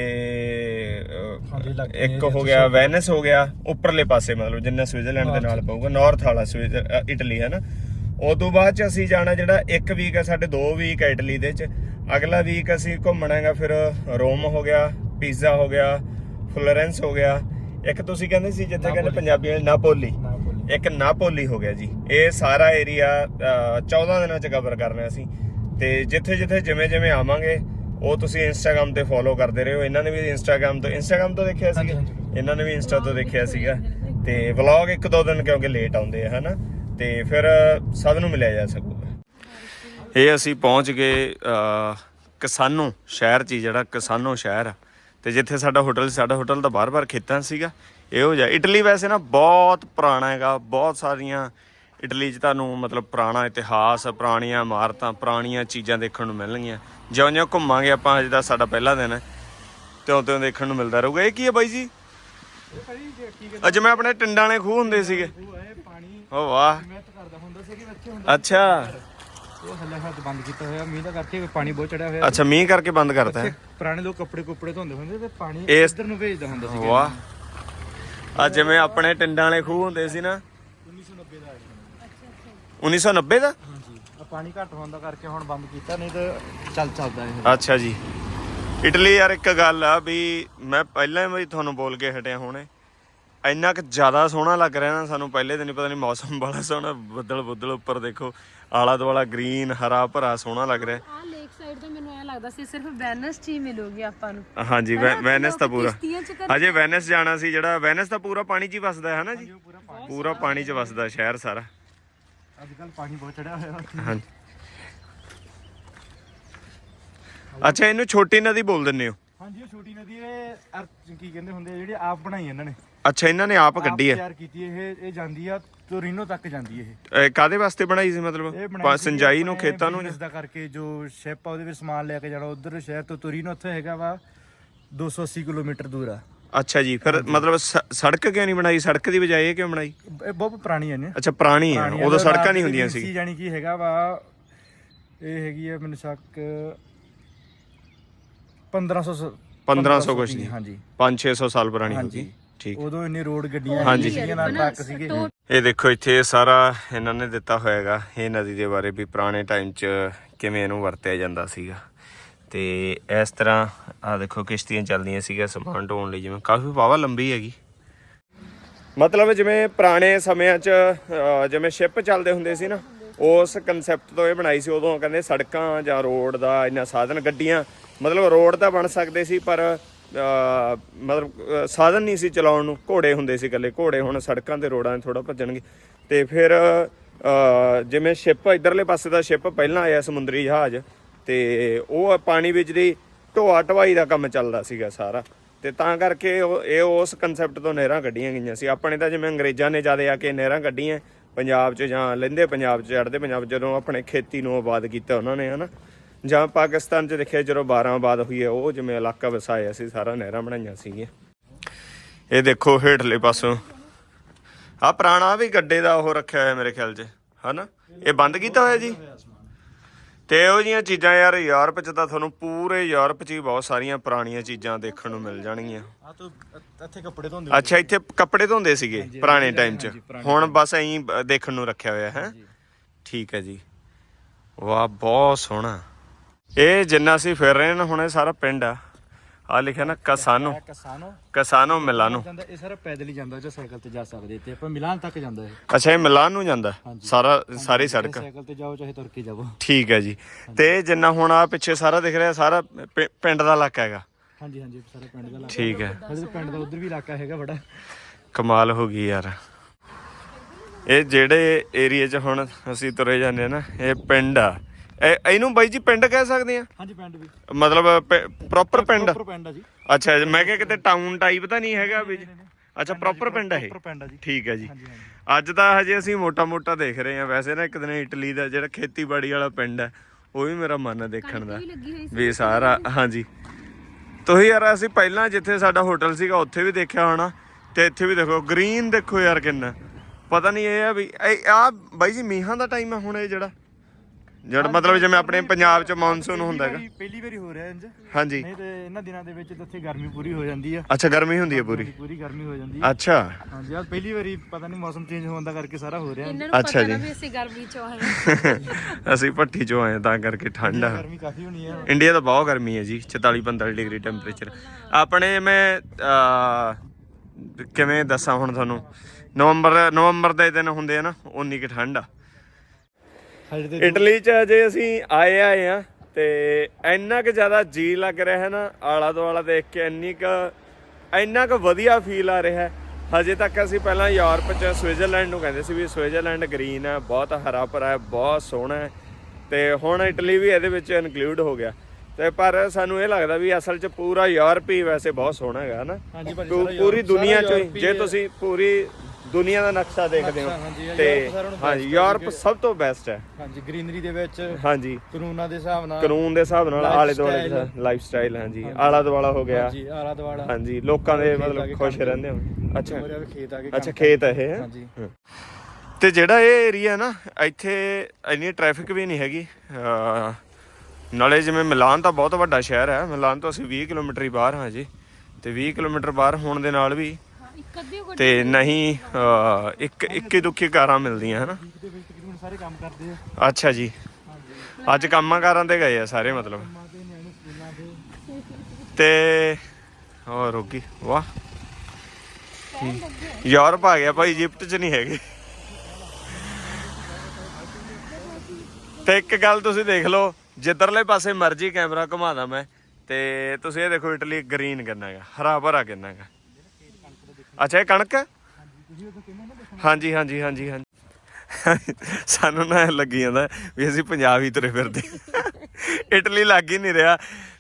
Speaker 1: ਇੱਕ ਹੋ ਗਿਆ ਵੈਨਿਸ ਹੋ ਗਿਆ ਉੱਪਰਲੇ ਪਾਸੇ ਮਤਲਬ ਜਿੰਨਾ ਸਵਿਟਜ਼ਰਲੈਂਡ ਦੇ ਨਾਲ ਪਊਗਾ ਨਾਰਥ ਵਾਲਾ ਸਵਿਟਜ਼ਰ ਇਟਲੀ ਹੈ ਨਾ? ਉਦੋਂ ਬਾਅਦ ਚ ਅਸੀਂ ਜਾਣਾ ਜਿਹੜਾ ਇੱਕ ਵੀਕ ਹੈ ਸਾਡੇ ਦੋ ਵੀਕ ਹੈ ਇਟਲੀ ਦੇ ਚ। ਅਗਲਾ ਵੀਕ ਅਸੀਂ ਘੁੰਮਣਾ ਹੈਗਾ ਫਿਰ ਰੋਮ ਹੋ ਗਿਆ ਪੀਜ਼ਾ ਹੋ ਗਿਆ ਫਲੋਰੈਂਸ ਹੋ ਗਿਆ। ਇੱਕ ਤੁਸੀਂ ਕਹਿੰਦੇ ਸੀ ਜਿੱਥੇ ਕਹਿੰਦੇ ਪੰਜਾਬੀ ਨਾਲ ਨਾਪੋਲੀ ਇੱਕ ਨਾਪੋਲੀ ਹੋ ਗਿਆ ਜੀ। ਇਹ ਸਾਰਾ ਏਰੀਆ 14 ਦਿਨਾਂ ਚ ਕਵਰ ਕਰਨਾ ਅਸੀਂ। ਤੇ ਜਿੱਥੇ ਜਿੱਥੇ ਜਿਵੇਂ ਜਿਵੇਂ ਆਵਾਂਗੇ ਉਹ ਤੁਸੀਂ ਇੰਸਟਾਗ੍ਰam ਤੇ ਫੋਲੋ ਕਰਦੇ ਰਹੋ। ਇਹਨਾਂ ਨੇ ਵੀ ਇੰਸਟਾਗ੍ਰam ਤੋਂ ਇੰਸਟਾਗ੍ਰam ਤੋਂ ਦੇਖਿਆ
Speaker 2: ਹਾਂਜੀ।
Speaker 1: ਇਹਨਾਂ ਨੇ ਵੀ ਇੰਸਟਾ ਤੋਂ ਦੇਖਿਆ ਸੀਗਾ। ਤੇ ਵਲੌਗ ਇੱਕ ਦੋ ਦਿਨ ਕਿਉਂਕਿ ਲੇਟ ਆਉਂਦੇ ਆ ਹਨਾ? ਤੇ ਫਿਰ ਸਭ ਨੂੰ ਮਿਲਿਆ ਜਾ ਸਕੂਗਾ। ਇਹ ਅਸੀਂ ਪਹੁੰਚ ਗਏ ਕਿਸਾਨੋ ਸ਼ਹਿਰ 'ਚ ਹੀ ਜਿਹੜਾ ਕਿਸਾਨੋ ਸ਼ਹਿਰ ਆ। ਤੇ ਜਿੱਥੇ ਸਾਡਾ ਹੋਟਲ ਸੀ ਸਾਡਾ ਹੋਟਲ ਤਾਂ ਬਾਰ-ਬਾਰ ਖੇਤਾਂ ਸੀਗਾ। ਇਹੋ ਜਿਹਾ। ਇਟਲੀ ਵੈਸੇ ਨਾ ਬਹੁਤ ਪੁਰਾਣਾ ਹੈਗਾ ਬਹੁਤ ਸਾਰੀਆਂ ਇਟਲੀ 'ਚ ਤੁਹਾਨੂੰ ਮਤਲਬ ਪੁਰਾਣਾ ਇਤਿਹਾਸ ਪੁਰਾਣੀਆਂ ਇਮਾਰਤਾਂ ਪੁਰਾਣੀਆਂ ਚੀਜ਼ਾਂ ਦੇਖਣ ਨੂੰ ਮਿਲਣਗੀਆਂ। ਜਿਉਂ-ਜਿਉਂ ਘੁੰਮਾਂਗੇ ਆਪਾਂ ਅਜੇ ਤਾਂ ਸਾਡਾ ਪਹਿਲਾ ਦਿਨ ਹੈ। ਤਿਉਂ-ਤਿਉਂ ਦੇਖਣ ਨੂੰ ਮਿਲਦਾ ਰਹੂਗਾ। ਇਹ ਕੀ ਹੈ ਬਾਈ ਜੀ? ਅੱਜ ਮੈਂ ਆਪਣੇ ਟਿੰਡਾਂ ਵਾਲੇ ਖੂਹ ਹੁੰਦੇ ਸੀਗੇ। ਓ ਵਾਹ। ਅੱਛਾ।
Speaker 2: ਉਹ ਹੱਲੇ ਹੱਥ ਬੰਦ ਕੀਤਾ ਹੋਇਆ। ਮੀਂਹ ਦਾ ਕਰਕੇ ਪਾਣੀ ਬਹੁਤ ਚੜਿਆ ਹੋਇਆ।
Speaker 1: ਅੱਛਾ ਮੀਂਹ ਕਰਕੇ ਬੰਦ ਕਰਤਾ ਹੈ।
Speaker 2: ਪੁਰਾਣੇ ਲੋਕ ਕੱਪੜੇ ਕੁੱਪੜੇ ਧੋਂਦੇ ਹੁੰਦੇ ਤੇ ਪਾਣੀ
Speaker 1: ਇਸ-
Speaker 2: ਇੱਧਰ ਨੂੰ ਭੇਜਦਾ ਹੁੰਦਾ ਸੀ।
Speaker 1: ਵਾਹ। ਆ ਜਿਵੇਂ ਆਪਣੇ ਟਿੰਡਾਂ ਵਾਲੇ ਖੂਹ ਹੁੰਦੇ ਸੀ ਨਾ।
Speaker 2: 1990 ਦਾ
Speaker 1: 1990 ਦਾ?
Speaker 2: ਹਾਂਜੀ। ਆ ਪਾਣੀ ਘੱਟ ਹੋਣ ਦਾ ਕਰਕੇ ਹੁਣ ਬੰਦ ਕੀਤਾ ਨਹੀਂ ਤਾਂ ਚੱਲ ਚੱਲਦਾ ਇਹ।
Speaker 1: ਅੱਛਾ ਜੀ। ਇਟਲੀ ਯਾਰ ਇੱਕ ਗੱਲ ਆ ਵੀ ਮੈਂ ਪਹਿਲਾਂ ਵੀ ਤੁਹਾਨੂੰ ਬੋਲ ਕੇ ਹਟਿਆ ਹੁਣੇ। ਇੰਨਾ ਕੁ ਜ਼ਿਆਦਾ ਸੋਹਣਾ ਲੱਗ ਰਿਹਾ ਨਾ ਸਾਨੂੰ ਪਹਿਲੇ ਦਿਨ ਹੀ ਪਤਾ ਨਹੀਂ ਮੌਸਮ ਬੜਾ ਸੋਹਣਾ ਬੱਦਲ ਬੱਦਲ ਉੱਪਰ ਦੇਖੋ ਆਲਾ ਦੁਆਲਾ ਗ੍ਰੀਨ ਹਰਾ ਭਰਾ ਸੋਹਣਾ ਲੱਗ ਰਿਹਾ।
Speaker 3: ਆ ਲੇਕ ਸਾਈਡ ਤੇ ਮੈਨੂੰ ਐ ਲੱਗਦਾ ਸੀ ਸਿਰਫ ਵੈਨਸ ਚ ਹੀ ਮਿਲੂਗੀ ਆਪਾਂ ਨੂੰ।
Speaker 1: ਹਾਂਜੀ ਵੈ- ਵੈਨਿਸ ਤਾਂ ਪੂਰਾ।
Speaker 3: ਕਿਸ਼ਤੀਆਂ ਚ ਕਰ
Speaker 1: ਅਜੇ ਵੈਨਿਸ ਜਾਣਾ ਸੀ ਜਿਹੜਾ ਵੈਨਿਸ ਤਾਂ ਪੂਰਾ ਪਾਣੀ 'ਚ ਹੀ ਵਸਦਾ ਹੈ ਹਨਾ ਜੀ?
Speaker 2: ਪੂਰਾ ਪਾਣੀ
Speaker 1: ਪੂਰਾ ਪਾਣੀ 'ਚ ਵਸਦਾ ਸ਼ਹਿਰ ਸਾਰਾ।
Speaker 2: ਅੱਜ ਕੱਲ ਪਾਣੀ ਬਹੁਤ ਚੜਿਆ ਹੋਇਆ ਉੱਥੇ।
Speaker 1: ਹਾਂਜੀ। ਅੱਛਾ ਇਹਨੂੰ ਛੋਟੀ ਨਦੀ ਬੋਲ ਦਿੰਦੇ ਹੋ?
Speaker 2: ਹਾਂਜੀ ਇਹ ਛੋਟੀ ਨਦੀ ਇਹ ਅਰ- ਕੀ ਕਹਿੰਦੇ ਹੁੰਦੇ ਆ, ਜਿਹੜੀ ਆਪ ਬਣਾਈ ਇਹਨਾਂ ਨੇ।
Speaker 1: ਅੱਛਾ ਇਹਨਾਂ ਨੇ ਆਪ
Speaker 2: ਆਪ
Speaker 1: ਕੱਢੀ ਹੈ
Speaker 2: ਤਿਆਰ ਕੀਤੀ ਇਹ ਇਹ ਜਾਂਦੀ ਆ ਤੋਰੀਨੋ ਤੱਕ ਜਾਂਦੀ ਇਹ।
Speaker 1: ਇਹ ਕਾਦੇ ਵਾਸਤੇ ਬਣਾਈ ਸੀ
Speaker 2: ਇਹ
Speaker 1: ਮਤਲਬ
Speaker 2: ਬਣਾਈ
Speaker 1: ਪਾ-
Speaker 2: ਸੀ
Speaker 1: ਸਿੰਜਾਈ ਨੂੰ
Speaker 2: ਆਪਣੇ
Speaker 1: ਖੇਤਾਂ ਨੂੰ
Speaker 2: business ਦਾ ਕਰਕੇ ਜੋ ਸ਼ਿਪ ਆ ਉਹਦੇ ਵਿੱਚ ਸਮਾਨ ਲੈ ਕੇ ਜਾਣਾ ਉਧਰ ਸ਼ਹਿਰ ਤੋਂ ਤੋਰੀਨੋ ਉੱਥੇ ਹੈਗਾ ਵਾ 280 ਕਿਲੋਮੀਟਰ ਦੂਰ ਆ।
Speaker 1: ਅੱਛਾ ਜੀ ਫਿਰ ਮਤਲਬ ਸ- ਸੜਕ ਕਿਉਂ ਨਹੀਂ ਬਣਾਈ? ਸੜਕ ਦੀ ਬਜਾਏ ਇਹ ਕਿਉਂ ਬਣਾਈ?
Speaker 2: ਇਹ ਬਹੁਤ ਪੁਰਾਣੀ ਹੈ ਨੇ।
Speaker 1: ਅੱਛਾ ਪੁਰਾਣੀ ਹੈ। ਉਦੋਂ ਸੜਕਾਂ ਨਹੀਂ ਹੁੰਦੀਆਂ
Speaker 2: ਸੀ। ਜਾਨੀ ਕਿ ਹੈਗਾ ਵਾ ਇਹ ਹੈਗੀ ਆ ਮੈਨੂੰ ਸ਼ੱਕ 1500
Speaker 1: 1500 ਕੁਛ
Speaker 2: ਦੀ,
Speaker 1: ਨਹੀਂ।
Speaker 2: ਹਾਂਜੀ।
Speaker 1: 5-600 ਸਾਲ ਪੁਰਾਣੀ
Speaker 2: ਹਾਂਜੀ।
Speaker 1: ਹੋਗੀ ਠੀਕ।
Speaker 2: ਉਦੋਂ ਇੰਨੇ ਰੋਡ ਗੱਡੀਆਂ
Speaker 1: ਹਾਂਜੀ।
Speaker 2: ਸੀਗੀਆਂ ਨਾਲ ਟਰੱਕ ਸੀਗੇ
Speaker 1: ਇਹ। ਦੇਖੋ ਇੱਥੇ ਸਾਰਾ ਇਹਨਾਂ ਨੇ ਦਿੱਤਾ ਹੋਇਆਗਾ। ਇਹ ਨਦੀ ਦੇ ਬਾਰੇ ਵੀ ਪੁਰਾਣੇ ਟਾਈਮ 'ਚ ਕਿਵੇਂ ਇਹਨੂੰ ਵਰਤਿਆ ਜਾਂਦਾ ਸੀਗਾ। ਤੇ ਇਸ ਤਰ੍ਹਾਂ ਆ ਦੇਖੋ ਕਿਸ਼ਤੀਆਂ ਚੱਲਦੀਆਂ ਸੀਗੀਆਂ ਸਮਾਨ ਢੋਣ ਲਈ, ਜਿਵੇਂ ਕਾਫੀ ਪਾਵਾ ਲੰਬੀ ਹੈਗੀ। ਮਤਲਬ ਜਿਵੇਂ ਪੁਰਾਣੇ ਸਮਿਆਂ 'ਚ ਜਿਵੇਂ ਸ਼ਿਪ ਚੱਲਦੇ ਹੁੰਦੇ ਸੀ ਨਾ, ਉਸ ਕਨਸੈਪਟ ਤੋਂ ਇਹ ਬਣਾਈ ਸੀ, ਉਦੋਂ ਕਹਿੰਦੇ ਸੜਕਾਂ ਜਾਂ ਰੋਡ ਦਾ ਇੰਨਾ ਸਾਧਨ, ਗੱਡੀਆਂ, ਮਤਲਬ ਰੋਡ ਤਾਂ ਬਣ ਸਕਦੇ ਸੀ, ਪਰ ਮਤਲਬ ਸਾਧਨ ਨਹੀਂ ਸੀ ਚਲਾਉਣ ਨੂੰ, ਘੋੜੇ ਹੁੰਦੇ ਸੀ ਇਕੱਲੇ, ਘੋੜੇ ਹੁਣ ਸੜਕਾਂ ਤੇ ਰੋਡਾਂ 'ਤੇ ਥੋੜਾ ਭੱਜਣਗੇ। ਤੇ ਫਿਰ ਜਿਵੇਂ ਸ਼ਿਪ ਇਧਰਲੇ ਪਾਸੇ ਦਾ ਸ਼ਿਪ ਪਹਿਲਾਂ ਆਇਆ ਸਮੁੰਦਰੀ ਜਹਾਜ਼ ਤੇ ਉਹ ਪਾਣੀ ਵਿੱਚ ਦੀ ਢੋਆ ਢਵਾਈ ਦਾ ਕੰਮ ਚੱਲਦਾ ਸੀਗਾ ਸਾਰਾ। ਤੇ ਤਾਂ ਕਰਕੇ ਉਹ- ਇਹ ਉਸ ਕਨਸੈਪਟ ਤੋਂ ਨਹਿਰਾਂ ਕੱਢੀਆਂ ਗਈਆਂ ਸੀ। ਆਪਣੇ ਤਾਂ ਜਿਵੇਂ ਅੰਗਰੇਜ਼ਾਂ ਨੇ ਜ਼ਿਆਦਾ ਆ ਕੇ ਨਹਿਰਾਂ ਕੱਢੀਆਂ, ਪੰਜਾਬ 'ਚ ਜਾਂ ਲੈਂਦੇ ਪੰਜਾਬ 'ਚ ਚੜਦੇ ਪੰਜਾਬ ਜਦੋਂ ਆਪਣੇ ਖੇਤੀ ਨੂੰ ਆਬਾਦ ਕੀਤਾ ਉਹਨਾਂ ਨੇ, ਹਨਾ। ਜਾਂ ਪਾਕਿਸਤਾਨ 'ਚ ਦੇਖਿਆ ਜਦੋਂ 12 ਆਬਾਦ ਹੋਈ ਹੈ ਉਹ ਜਿਵੇਂ ਇਲਾਕਾ ਵਸਾਇਆ ਸੀ, ਸਾਰਾ ਨਹਿਰਾਂ ਬਣਾਈਆਂ ਸੀਗੀਆਂ। ਇਹ ਦੇਖੋ ਹੇਠਲੇ ਪਾਸੋਂ। ਆ ਪੁਰਾਣਾ ਵੀ ਗੱਡੇ ਦਾ ਉਹ ਰੱਖਿਆ ਹੋਇਆ ਮੇਰੇ ਖਿਆਲ 'ਚ, ਹਨਾ। ਇਹ ਬੰਦ ਕੀਤਾ ਹੋਇਆ ਜੀ? ਤੇ ਇਹੋ ਜੀਆਂ ਚੀਜ਼ਾਂ ਯਾਰ ਯੂਰਪ 'ਚ ਤਾਂ ਤੁਹਾਨੂੰ ਪੂਰੇ ਯੂਰਪ 'ਚ ਹੀ ਬਹੁਤ ਸਾਰੀਆਂ ਪੁਰਾਣੀਆਂ ਚੀਜ਼ਾਂ ਦੇਖਣ ਨੂੰ ਮਿਲ ਜਾਣਗੀਆਂ।
Speaker 2: ਆ ਤੋਂ ਇੱਥੇ ਕੱਪੜੇ ਧੋਂਦੇ
Speaker 1: ਅੱਛਾ ਇੱਥੇ ਕੱਪੜੇ ਧੋਂਦੇ ਸੀਗੇ ਪੁਰਾਣੇ ਟਾਈਮ 'ਚ। ਹੁਣ ਬਸ ਐਂ ਦੇਖਣ ਨੂੰ ਰੱਖਿਆ ਹੋਇਆ ਹੈ? ਠੀਕ ਹੈ ਜੀ। ਵਾਹ ਬਹੁਤ ਸੋਹਣਾ। ਇਹ ਜਿੰਨਾ ਅਸੀਂ ਫਿਰ ਰਹੇ ਨਾ ਹੁਣ ਇਹ ਸਾਰਾ ਪਿੰਡ ਆ। ਆ ਲਿਖਿਆ ਨਾ ਕਸਾਨੋ।
Speaker 2: ਕਸਾਨੋ।
Speaker 1: ਕਸਾਨੋ ਮਿਲਾਨੋ।
Speaker 2: ਜਾਂਦਾ ਇਹ ਸਾਰਾ ਪੈਦਲ ਹੀ ਜਾਂਦਾ ਜਾਂ ਸਾਈਕਲ ਤੇ ਜਾ ਸਕਦੇ ਇੱਥੇ। ਆਪਾਂ ਮਿਲਾਨ ਤੱਕ ਜਾਂਦਾ ਇਹ।
Speaker 1: ਅੱਛਾ ਇਹ ਮਿਲਾਨ ਨੂੰ ਜਾਂਦਾ? ਸਾਰਾ ਸਾਰੀ ਸੜਕ।
Speaker 2: ਸਾਈਕਲ ਤੇ ਜਾਓ ਚਾਹੇ ਤੁਰ ਕੇ ਜਾਓ
Speaker 1: ਠੀਕ ਹੈ ਜੀ। ਤੇ ਜਿੰਨਾ ਹੁਣ ਆ ਪਿੱਛੇ ਸਾਰਾ ਦਿਖ ਰਿਹਾ ਸਾਰਾ ਪਿੰਡ ਦਾ ਇਲਾਕਾ ਹੈਗਾ।
Speaker 2: ਹਾਂਜੀ ਹਾਂਜੀ ਸਾਰਾ ਪਿੰਡ ਦਾ ਇਲਾਕਾ।
Speaker 1: ਠੀਕ ਹੈ।
Speaker 2: ਹਲੇ ਤਾਂ ਪਿੰਡ ਦਾ ਉਧਰ ਵੀ ਇਲਾਕਾ ਹੈਗਾ ਬੜਾ।
Speaker 1: ਕਮਾਲ ਹੋ ਗਈ ਯਾਰ। ਇਹ ਜਿਹੜੇ ਏਰੀਆ 'ਚ ਹੁਣ ਅਸੀਂ ਤੁਰੇ ਜਾਂਦੇ ਆ ਨਾ ਇਹ ਪਿੰਡ ਆ। ਇਹ- ਇਹਨੂੰ ਬਾਈ ਜੀ ਪਿੰਡ ਕਹਿ ਸਕਦੇ ਆ?
Speaker 2: ਹਾਂਜੀ ਪਿੰਡ ਵੀ।
Speaker 1: ਮਤਲਬ ਪ੍ਰੋਪਰ ਪਿੰਡ
Speaker 2: ਪ੍ਰੋਪਰ ਪਿੰਡ ਆ ਜੀ।
Speaker 1: ਅੱਛਾ ਜੀ, ਮੈਂ ਕਿਹਾ ਕਿਤੇ ਟਾਊਨ ਟਾਈਪ ਤਾਂ ਨਹੀਂ ਹੈਗਾ ਵੀ? ਅੱਛਾ ਪ੍ਰੋਪਰ ਪਿੰਡ ਹੈ ਇਹ?
Speaker 2: ਪ੍ਰੋਪਰ ਪਿੰਡ ਆ ਜੀ।
Speaker 1: ਠੀਕ ਹੈ ਜੀ।
Speaker 2: ਹਾਂਜੀ ਹਾਂਜੀ।
Speaker 1: ਅੱਜ ਤਾਂ ਹਜੇ ਅਸੀਂ ਮੋਟਾ-ਮੋਟਾ ਦੇਖ ਰਹੇ ਹਾਂ ਵੈਸੇ ਨਾ ਇੱਕ ਦਿਨ ਇਟਲੀ ਦਾ ਜਿਹੜਾ ਖੇਤੀਬਾੜੀ ਵਾਲਾ ਪਿੰਡ ਹੈ ਉਹ ਵੀ ਮੇਰਾ ਮਨ ਹੈ ਦੇਖਣ ਦਾ।
Speaker 3: ਵੀ
Speaker 1: ਸਾਰਾ ਹਾਂਜੀ। ਤੁਸੀਂ ਯਾਰ ਅਸੀਂ ਪਹਿਲਾਂ ਜਿੱਥੇ ਸਾਡਾ ਹੋਟਲ ਸੀਗਾ ਉੱਥੇ ਵੀ ਦੇਖਿਆ ਹੋਣਾ। ਤੇ ਇੱਥੇ ਵੀ ਦੇਖੋ ਗ੍ਰੀਨ ਦੇਖੋ ਯਾਰ ਕਿੰਨਾ। ਪਤਾ ਨਹੀਂ ਇਹ ਆ ਵੀ ਆ ਬਾਈ ਜੀ ਮੀਂਹਾਂ ਦਾ ਟਾਈਮ ਹੈ ਹੁਣ ਇਹ ਜਿਹੜਾ। ਜਿਹੜਾ ਮਤਲਬ ਜਿਵੇਂ ਆਪਣੇ ਪੰਜਾਬ 'ਚ ਮੌਨਸੂਨ ਹੁੰਦਾ ਹੈਗਾ।
Speaker 2: ਪਹਿਲੀ- ਪਹਿਲੀ ਵਾਰੀ ਹੋ ਰਿਹਾ ਇੰਜ।
Speaker 1: ਹਾਂਜੀ।
Speaker 2: ਨਹੀਂ ਤੇ ਇਹਨਾਂ ਦਿਨਾਂ ਦੇ ਵਿੱਚ ਤਾਂ ਇੱਥੇ ਗਰਮੀ ਪੂਰੀ ਹੋ ਜਾਂਦੀ ਆ।
Speaker 1: ਅੱਛਾ ਗਰਮੀ ਹੁੰਦੀ ਹੈ ਪੂਰੀ?
Speaker 2: ਪੂਰੀ ਗਰਮੀ ਹੋ ਜਾਂਦੀ ਆ।
Speaker 1: ਅੱਛਾ।
Speaker 2: ਹਾਂਜੀ ਆ ਪਹਿਲੀ ਵਾਰੀ ਪਤਾ ਨਹੀਂ ਮੌਸਮ ਚੇਂਜ ਹੋਣ ਦਾ ਕਰਕੇ ਸਾਰਾ ਹੋ ਰਿਹਾ
Speaker 3: ਇਹਨਾਂ ਨੂੰ
Speaker 1: ਅੱਛਾ
Speaker 3: ਪਤਾ ਨਾ
Speaker 1: ਜੀ।
Speaker 3: ਵੀ ਅਸੀਂ ਗਰਮੀ ਚੋਂ ਆਏ ਹਾਂ। (laughs)
Speaker 1: ਅਸੀਂ ਭੱਠੀ 'ਚੋਂ ਆਏ ਤਾਂ ਕਰਕੇ ਠੰਡ ਆ।
Speaker 2: ਗਰਮੀ ਕਾਫੀ ਹੋਣੀ ਆ।
Speaker 1: ਇੰਡੀਆ ਤਾਂ ਬਹੁਤ ਗਰਮੀ ਹੈ ਜੀ 44 45 ਡਿਗਰੀ ਟੈਂਪਰੇਚਰ ਆਪਣੇ ਮੈਂ ਅਹ, ਕਿਵੇਂ ਦੱਸਾਂ ਹੁਣ ਤੁਹਾਨੂੰ? ਨਵੰਬਰ ਨਵੰਬਰ ਦੇ ਦਿਨ ਹੁੰਦੇ ਆ ਨਾ ਉਨੀ ਕਿ ਠੰਡ ਆ। ਇਟਲੀ ਚ ਅਜੇ ਅਸੀਂ ਆਏ ਆਏ ਆ ਤੇ ਇੰਨਾ ਕੁ ਜ਼ਿਆਦਾ ਜੀ ਲੱਗ ਰਿਹਾ ਹੈ ਨਾ ਆਲਾ ਦੁਆਲਾ ਦੇਖ ਕੇ ਇੰਨੀ ਕੁ ਇੰਨਾ ਕੁ ਵਧੀਆ ਫੀਲ ਆ ਰਿਹਾ ਹੈ। ਹਜੇ ਤੱਕ ਅਸੀਂ ਪਹਿਲਾਂ ਯੂਰਪ ਚ ਸਵਿਟਜ਼ਰਲੈਂਡ ਨੂੰ ਕਹਿੰਦੇ ਸੀ ਵੀ ਸਵਿਟਜ਼ਰਲੈਂਡ ਗ੍ਰੀਨ ਹੈ ਬਹੁਤ ਹਰਾ ਭਰਾ ਹੈ ਬਹੁਤ ਸੋਹਣਾ ਹੈ ਤੇ ਹੁਣ ਇਟਲੀ ਵੀ ਇਹਦੇ ਵਿੱਚ ਇਨਕਲੂਡ ਹੋ ਗਿਆ। ਤੇ ਪਰ ਸਾਨੂੰ ਇਹ ਲੱਗਦਾ ਵੀ ਅਸਲ ਚ ਪੂਰਾ ਯੂਰਪ ਹੀ ਵੈਸੇ ਬਹੁਤ ਸੋਹਣਾ ਹੈਗਾ ਨਾ? ਪੂਰੀ ਦੁਨੀਆ ਚੋਂ ਜੇ। ਤੁਸੀਂ ਪੂਰੀ ਦੁਨੀਆ ਦਾ ਨਕਸ਼ਾ ਦੇਖਦੇ ਹੋ।
Speaker 2: ਹਾਂਜੀ,
Speaker 1: ਤੇ
Speaker 2: ਯੂਰਪ ਸਾਰਿਆਂ ਨੂੰ
Speaker 1: ਹਾਂਜੀ
Speaker 2: best ਹੈ
Speaker 1: ਯੂਰਪ
Speaker 2: ਕਿਉਂਕਿ-
Speaker 1: ਸਭ ਤੋਂ ਬੈਸਟ ਹੈ।
Speaker 2: ਹਾਂਜੀ ਗ੍ਰੀਨਰੀ ਦੇ ਵਿੱਚ
Speaker 1: ਹਾਂਜੀ।
Speaker 2: ਕਾਨੂੰਨਾਂ ਦੇ ਹਿਸਾਬ ਨਾਲ
Speaker 1: ਕਾਨੂੰਨ ਦੇ ਹਿਸਾਬ ਨਾਲ ਆਲੇ ਦੁਆਲੇ
Speaker 2: Lifestyle।
Speaker 1: ਲਾਈਫ ਸਟਾਈਲ ਹਾਂਜੀ। ਆਲਾ ਦੁਆਲਾ ਹੋ ਗਿਆ।
Speaker 2: ਹਾਂਜੀ ਆਲਾ ਦੁਆਲਾ।
Speaker 1: ਹਾਂਜੀ ਲੋਕਾਂ ਦੇ
Speaker 2: ਖੇਤ ਆ
Speaker 1: ਮਤਲਬ ਖੁਸ਼ ਰਹਿੰਦੇ ਹੋ ਅੱਛਾ।
Speaker 2: ਮੇਰੇ ਖੇਤ ਆ ਕੇ
Speaker 1: ਅੱਛਾ ਖੇਤ ਹੈ ਇਹ। ਹੈਂ?
Speaker 2: ਹਾਂਜੀ
Speaker 1: ਤੇ ਜਿਹੜਾ ਇਹ ਏਰੀਆ ਨਾ ਇੱਥੇ ਇੰਨੀ ਟ੍ਰੈਫਿਕ ਵੀ ਨਹੀਂ ਹੈਗੀ। ਅਹ ਨਾਲੇ ਜਿਵੇਂ ਮਿਲਾਨ ਤਾਂ ਬਹੁਤ ਵੱਡਾ ਸ਼ਹਿਰ ਹੈ। ਮਿਲਾਨ ਤੋਂ ਅਸੀਂ 20 ਕਿਲੋਮੀਟਰ ਹੀ ਬਾਹਰ ਹਾਂ ਜੀ। ਤੇ 20 ਕਿਲੋਮੀਟਰ ਬਾਹਰ ਹੋਣ ਦੇ ਨਾਲ ਵੀ ਤੇ ਨਹੀਂ ਅਹ ਇੱਕ ਇੱਕੀ ਦੁੱਖੀ ਕਾਰਾਂ ਮਿਲਦੀਆਂ ਹਨਾ?
Speaker 2: ਵੀਕ ਦੇ ਵਿੱਚ ਤਕਰੀਬਨ ਸਾਰੇ ਕੰਮ ਕਰਦੇ ਆ।
Speaker 1: ਅੱਛਾ ਜੀ। ਅੱਜ ਕੰਮਾਂ ਕਾਰਾਂ ਤੇ ਗਏ ਆ ਸਾਰੇ ਮਤਲਬ।
Speaker 2: ਮਾਂ ਦੇ ਨਿਆਣੇ ਸਕੂਲਾਂ ਦੇ
Speaker 1: ਤੇ ਹੋਰ ਰੋਕੀ ਵਾਹ। ਯੂਰਪ ਆ ਗਿਆ ਭਾਈ ਇਜਿਪਟ ਚ ਨਹੀਂ ਹੈਗੇ। ਤੇ ਇੱਕ ਗੱਲ ਤੁਸੀਂ ਦੇਖ ਲਓ ਜਿੱਧਰਲੇ ਪਾਸੇ ਮਰਜ਼ੀ ਕੈਮਰਾ ਘੁਮਾਦਾ ਮੈਂ ਤੇ ਤੁਸੀਂ ਇਹ ਦੇਖੋ ਇਟਲੀ ਗ੍ਰੀਨ ਕਿੰਨਾ ਹੈਗਾ ਹਰਾ ਭਰਾ ਕਿੰਨਾ ਹੈਗਾ। ਅੱਛਾ ਇਹ ਕਣਕ? ਹੈ ਹਾਂਜੀ ਹਾਂਜੀ ਹਾਂਜੀ ਹਾਂਜੀ। ਸਾਨੂੰ ਨਾ ਇਹ ਲੱਗੀ ਜਾਂਦਾ ਵੀ ਅਸੀਂ ਪੰਜਾਬ ਹੀ ਤੁਰੇ ਫਿਰਦੇ। ਇਟਲੀ ਲੱਗ ਹੀ ਨਹੀਂ ਰਿਹਾ।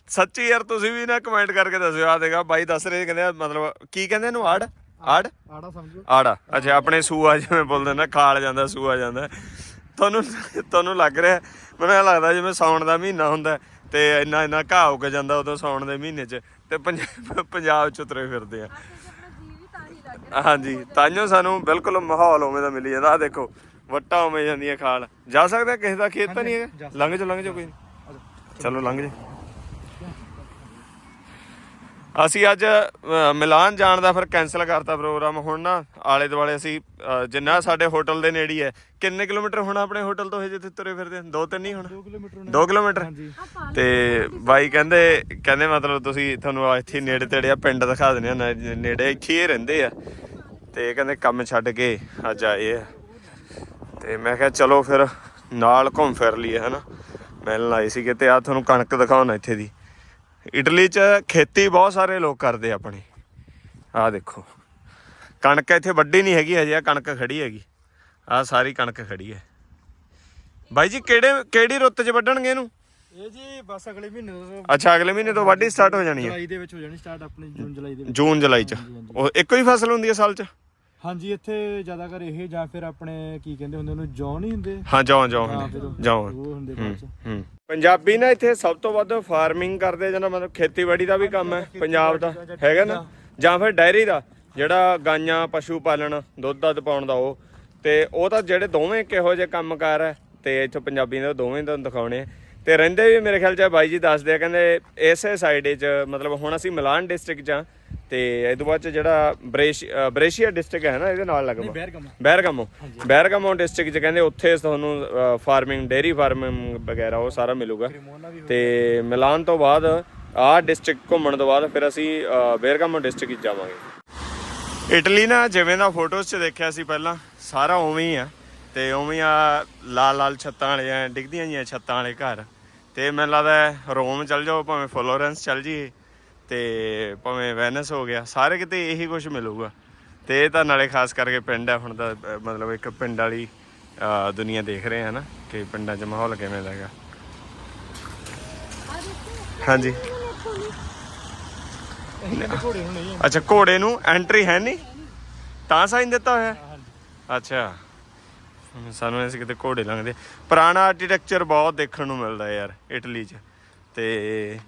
Speaker 1: ਸੱਚੀ ਯਾਰ ਤੁਸੀਂ ਵੀ ਨਾ ਕਮੈਂਟ ਕਰਕੇ ਦੱਸਿਓ। ਆ ਦੇਗਾ ਬਾਈ ਦੱਸ ਰਹੇ ਕਹਿੰਦੇ ਮਤਲਬ ਕੀ ਕਹਿੰਦੇ ਇਹਨੂੰ? ਆੜ? ਆੜ?
Speaker 2: ਆੜਾ ਸਮਝੋ।
Speaker 1: ਆੜਾ। ਅੱਛਾ ਆਪਣੇ ਸੂਆ ਜਿਵੇਂ ਬੋਲਦੇ ਨੇ ਖਾਲ ਜਾਂਦਾ ਸੂਆ ਜਾਂਦਾ। ਤੁਹਾਨੂੰ ਤੁਹਾਨੂੰ ਲੱਗ ਰਿਹਾ? ਮੈਨੂੰ ਇਹ ਲੱਗਦਾ ਜਿਵੇਂ ਸਾਉਣ ਦਾ ਮਹੀਨਾ ਹੁੰਦਾ ਤੇ ਇੰਨਾ ਇੰਨਾ ਘਾਹ ਉੱਗ ਜਾਂਦਾ ਉਦੋਂ ਸਾਉਣ ਦੇ ਮਹੀਨੇ 'ਚ ਤੇ ਪੰਜ- ਪੰਜਾਬ 'ਚ ਤੁਰੇ ਫਿਰਦੇ ਆ। ਹਾਂਜੀ ਤਾਈਓ ਸਾਨੂੰ ਬਿਲਕੁਲ ਮਾਹੌਲ ਉਵੇਂ ਦਾ ਮਿਲੀ ਜਾਂਦਾ। ਆ ਦੇਖੋ ਵੱਟਾਂ ਉਵੇਂ ਜਾਂਦੀਆਂ ਖਾਲ। ਜਾ ਸਕਦਾ ਕਿਸੇ ਦਾ ਖੇਤ ਤਾਂ ਨਹੀਂ ਹੈਗਾ? ਲੰਘ ਜਾ ਲੰਘ ਜਾ ਕੋਈ। ਚਲੋ ਲੰਘ ਜਾ ਅਸੀਂ ਅੱਜ ਮਿਲਾਨ ਜਾਣ ਦਾ ਫਿਰ ਕੈਨਸਲ ਕਰਤਾ ਪ੍ਰੋਗਰਾਮ ਹੁਣ ਨਾ ਆਲੇ ਦੁਆਲੇ ਅਸੀਂ ਜਿੰਨਾ ਸਾਡੇ ਹੋਟਲ ਦੇ ਨੇੜੇ ਹੀ ਕਿੰਨੇ ਕਿਲੋਮੀਟਰ ਹੋਣਾ ਆਪਣੇ ਹੋਟਲ ਤੋਂ ਇਹ ਜਿੱਥੇ ਤੁਰੇ ਫਿਰਦੇ ਦੋ ਤਿੰਨ ਹੀ ਹੋਣਾ?
Speaker 2: 2 ਕਿਲੋਮੀਟਰ
Speaker 1: 2 ਕਿਲੋਮੀਟਰ?
Speaker 2: ਹਾਂਜੀ।
Speaker 1: ਤੇ ਬਾਈ ਕਹਿੰਦੇ ਕਹਿੰਦੇ ਮਤਲਬ ਤੁਸੀਂ ਤੁਹਾਨੂੰ ਇੱਥੇ ਨੇੜੇ ਤੇੜੇ ਆ ਪਿੰਡ ਦਿਖਾ ਦਿੰਦੇ ਆ ਨੇੜੇ ਇੱਥੇ ਹੀ ਰਹਿੰਦੇ ਆ। ਤੇ ਕਹਿੰਦੇ ਕੰਮ ਛੱਡ ਕੇ ਅੱਜ ਆਏ ਆ। ਤੇ ਮੈਂ ਕਿਹਾ ਚਲੋ ਫਿਰ ਨਾਲ ਘੁੰਮ ਫਿਰ ਲਈਏ ਹਨਾ? ਮਿਲਣ ਆਏ ਸੀਗੇ ਤੇ ਆ ਤੁਹਾਨੂੰ ਕਣਕ ਦਿਖਾਉਣਾ ਇੱਥੇ ਦੀ। ਇਟਲੀ 'ਚ ਖੇਤੀ ਬਹੁਤ ਸਾਰੇ ਲੋਕ ਕਰਦੇ ਆਪਣੀ। ਆ ਦੇਖੋ। ਕਣਕ ਇੱਥੇ ਵੱਡੀ ਨਹੀਂ ਹੈਗੀ ਹਜੇ ਆ ਕਣਕ ਖੜੀ ਹੈਗੀ। ਆ ਸਾਰੀ ਕਣਕ ਖੜੀ ਹੈ। ਬਾਈ ਜੀ ਕਿਹੜੇ ਕਿਹੜੀ ਰੁੱਤ 'ਚ ਵੱਢਣਗੇ ਇਹਨੂੰ?
Speaker 2: ਇਹ ਜੀ ਬਸ ਅਗਲੇ ਮਹੀਨੇ ਤੋਂ
Speaker 1: ਅੱਛਾ ਅਗਲੇ ਮਹੀਨੇ ਤੋਂ ਵਾਢੀ ਸਟਾਰਟ ਹੋ ਜਾਣੀ ਹੈ।
Speaker 2: ਜੁਲਾਈ ਦੇ ਵਿੱਚ ਹੋ ਜਾਣੀ ਸਟਾਰਟ ਆਪਣੀ ਜੂਨ ਜੁਲਾਈ ਦੇ ਵਿੱਚ।
Speaker 1: ਜੂਨ ਜੁਲਾਈ 'ਚ। ਉਹ ਇੱਕੋ ਹੀ ਫਸਲ ਹੁੰਦੀ ਹੈ ਸਾਲ 'ਚ?
Speaker 2: ਹਾਂਜੀ ਇੱਥੇ ਜ਼ਿਆਦਾਤਰ ਇਹ ਜਾਂ ਫਿਰ ਆਪਣੇ ਕੀ ਕਹਿੰਦੇ ਹੁੰਦੇ ਉਹਨੂੰ ਜੌਂ ਨਹੀਂ ਹੁੰਦੇ?
Speaker 1: ਹਾਂ ਜੌਂ ਜੌਂ ਹੁੰਦੀ
Speaker 2: ਫਿਰ ਉਹ-
Speaker 1: ਜੌਂ
Speaker 2: ਉਹ ਹੁੰਦੇ ਬਾਅਦ ਚ।
Speaker 1: ਹੂੰ। ਪੰਜਾਬੀ ਨਾ ਇੱਥੇ ਸਭ ਤੋਂ ਵੱਧ ਫਾਰਮਿੰਗ ਕਰਦੇ ਜਿਹਨਾਂ ਮਤਲਬ ਖੇਤੀਬਾੜੀ ਦਾ ਵੀ ਕੰਮ ਹੈ ਪੰਜਾਬ ਦਾ। ਹੈਗਾ ਨਾ? ਜਾਂ ਫਿਰ ਡਾਇਰੀ ਦਾ ਜਿਹੜਾ ਗਾਈਆਂ ਪਸ਼ੂ ਪਾਲਣ ਦੁੱਧ ਦੱਧ ਪਾਉਣ ਦਾ ਉਹ। ਤੇ ਉਹ ਤਾਂ ਜਿਹੜੇ ਦੋਵੇਂ ਕਿਹੋ ਜਿਹੇ ਕੰਮਕਾਰ ਹੈ ਤੇ ਇੱਥੇ ਪੰਜਾਬੀ ਦੇ ਦੋਵੇਂ ਤੁਹਾਨੂੰ ਦਿਖਾਉਣੇ। ਤੇ ਰਹਿੰਦੇ ਵੀ ਮੇਰੇ ਖਿਆਲ ਚ ਬਾਈ ਜੀ ਦੱਸਦੇ ਆ ਕਹਿੰਦੇ ਇਸੇ ਸਾਈਡ 'ਚ ਮਤਲਬ ਹੁਣ ਅਸੀਂ ਮਿਲਾਨ ਡਿਸਟ੍ਰਿਕਟ 'ਚ ਆ ਤੇ ਇਹ ਤੋਂ ਬਾਅਦ ਚ ਜਿਹੜਾ ਬ੍ਰੇਸ਼ ਬ੍ਰੇਸ਼ੀਆ ਡਿਸਟ੍ਰਿਕਟ ਹੈ ਨਾ ਇਹਦੇ ਨਾਲ ਲੱਗਦਾ।
Speaker 2: ਬੈਰਗਮ
Speaker 1: ਬੈਰਗਮੋ ਬੈਰਗਮੋ ਡਿਸਟ੍ਰਿਕਟ ਚ ਕਹਿੰਦੇ ਉੱਥੇ ਤੁਹਾਨੂੰ ਫਾਰਮਿੰਗ ਡੇਰੀ ਫਾਰਮਿੰਗ ਵਗੈਰਾ ਉਹ ਸਾਰਾ ਮਿਲੂਗਾ। ਤੇ ਮਿਲਾਨ ਤੋਂ ਬਾਅਦ ਆਹ ਡਿਸਟ੍ਰਿਕਟ ਘੁੰਮਣ ਤੋਂ ਬਾਅਦ ਫਿਰ ਅਸੀਂ ਬੈਰਗਮੋ ਡਿਸਟ੍ਰਿਕਟ ਜਾਵਾਂਗੇ। ਇਟਲੀ ਨਾ ਜਿਵੇਂ ਦਾ ਫੋਟੋਜ਼ 'ਚ ਦੇਖਿਆ ਸੀ ਪਹਿਲਾਂ ਸਾਰਾ ਉਵੇਂ ਹੀ ਆ। ਤੇ ਉਵੇਂ ਆ ਲਾਲ ਲਾਲ ਛੱਤਾਂ ਵਾਲੇ ਆ ਡਿੱਗਦੀਆਂ ਜੀਆਂ ਛੱਤਾਂ ਵਾਲੇ ਘਰ। ਤੇ ਮੈਨੂੰ ਲੱਗਦਾ ਰੋਮ ਚਲ ਜਾਓ ਭਾਵੇਂ ਫਲੋਰੈਂਸ ਚਲ ਜੀ ਤੇ ਭਾਵੇਂ ਵੈਨਸ ਹੋ ਗਿਆ ਸਾਰੇ ਕਿਤੇ ਇਹੀ ਕੁਝ ਮਿਲੂਗਾ। ਤੇ ਇਹ ਤਾਂ ਨਾਲੇ ਖਾਸ ਕਰਕੇ ਪਿੰਡ ਹੈ ਹੁਣ ਤਾਂ ਮਤਲਬ ਇੱਕ ਪਿੰਡ ਵਾਲੀ ਅਹ, ਦੁਨੀਆ ਦੇਖ ਰਹੇ ਆ ਨਾ ਕਿ ਪਿੰਡਾਂ 'ਚ ਮਾਹੌਲ ਕਿਵੇਂ ਦਾ ਹੈਗਾ। ਹਾਂਜੀ। ਅੱਛਾ ਘੋੜੇ ਨੂੰ ਐਂਟਰੀ ਹੈ ਨਹੀਂ ਤਾਂ ਸਾਈਨ ਦਿੱਤਾ ਹੋਇਆ? ਅੱਛਾ। ਸਾਨੂੰ ਐਸੇ ਕਿਤੇ ਘੋੜੇ ਲੰਘਦੇ। ਪੁਰਾਣਾ ਆਰਕੀਟੈਕਚਰ ਬਹੁਤ ਦੇਖਣ ਨੂੰ ਮਿਲਦਾ ਯਾਰ ਇਟਲੀ 'ਚ। ਤੇ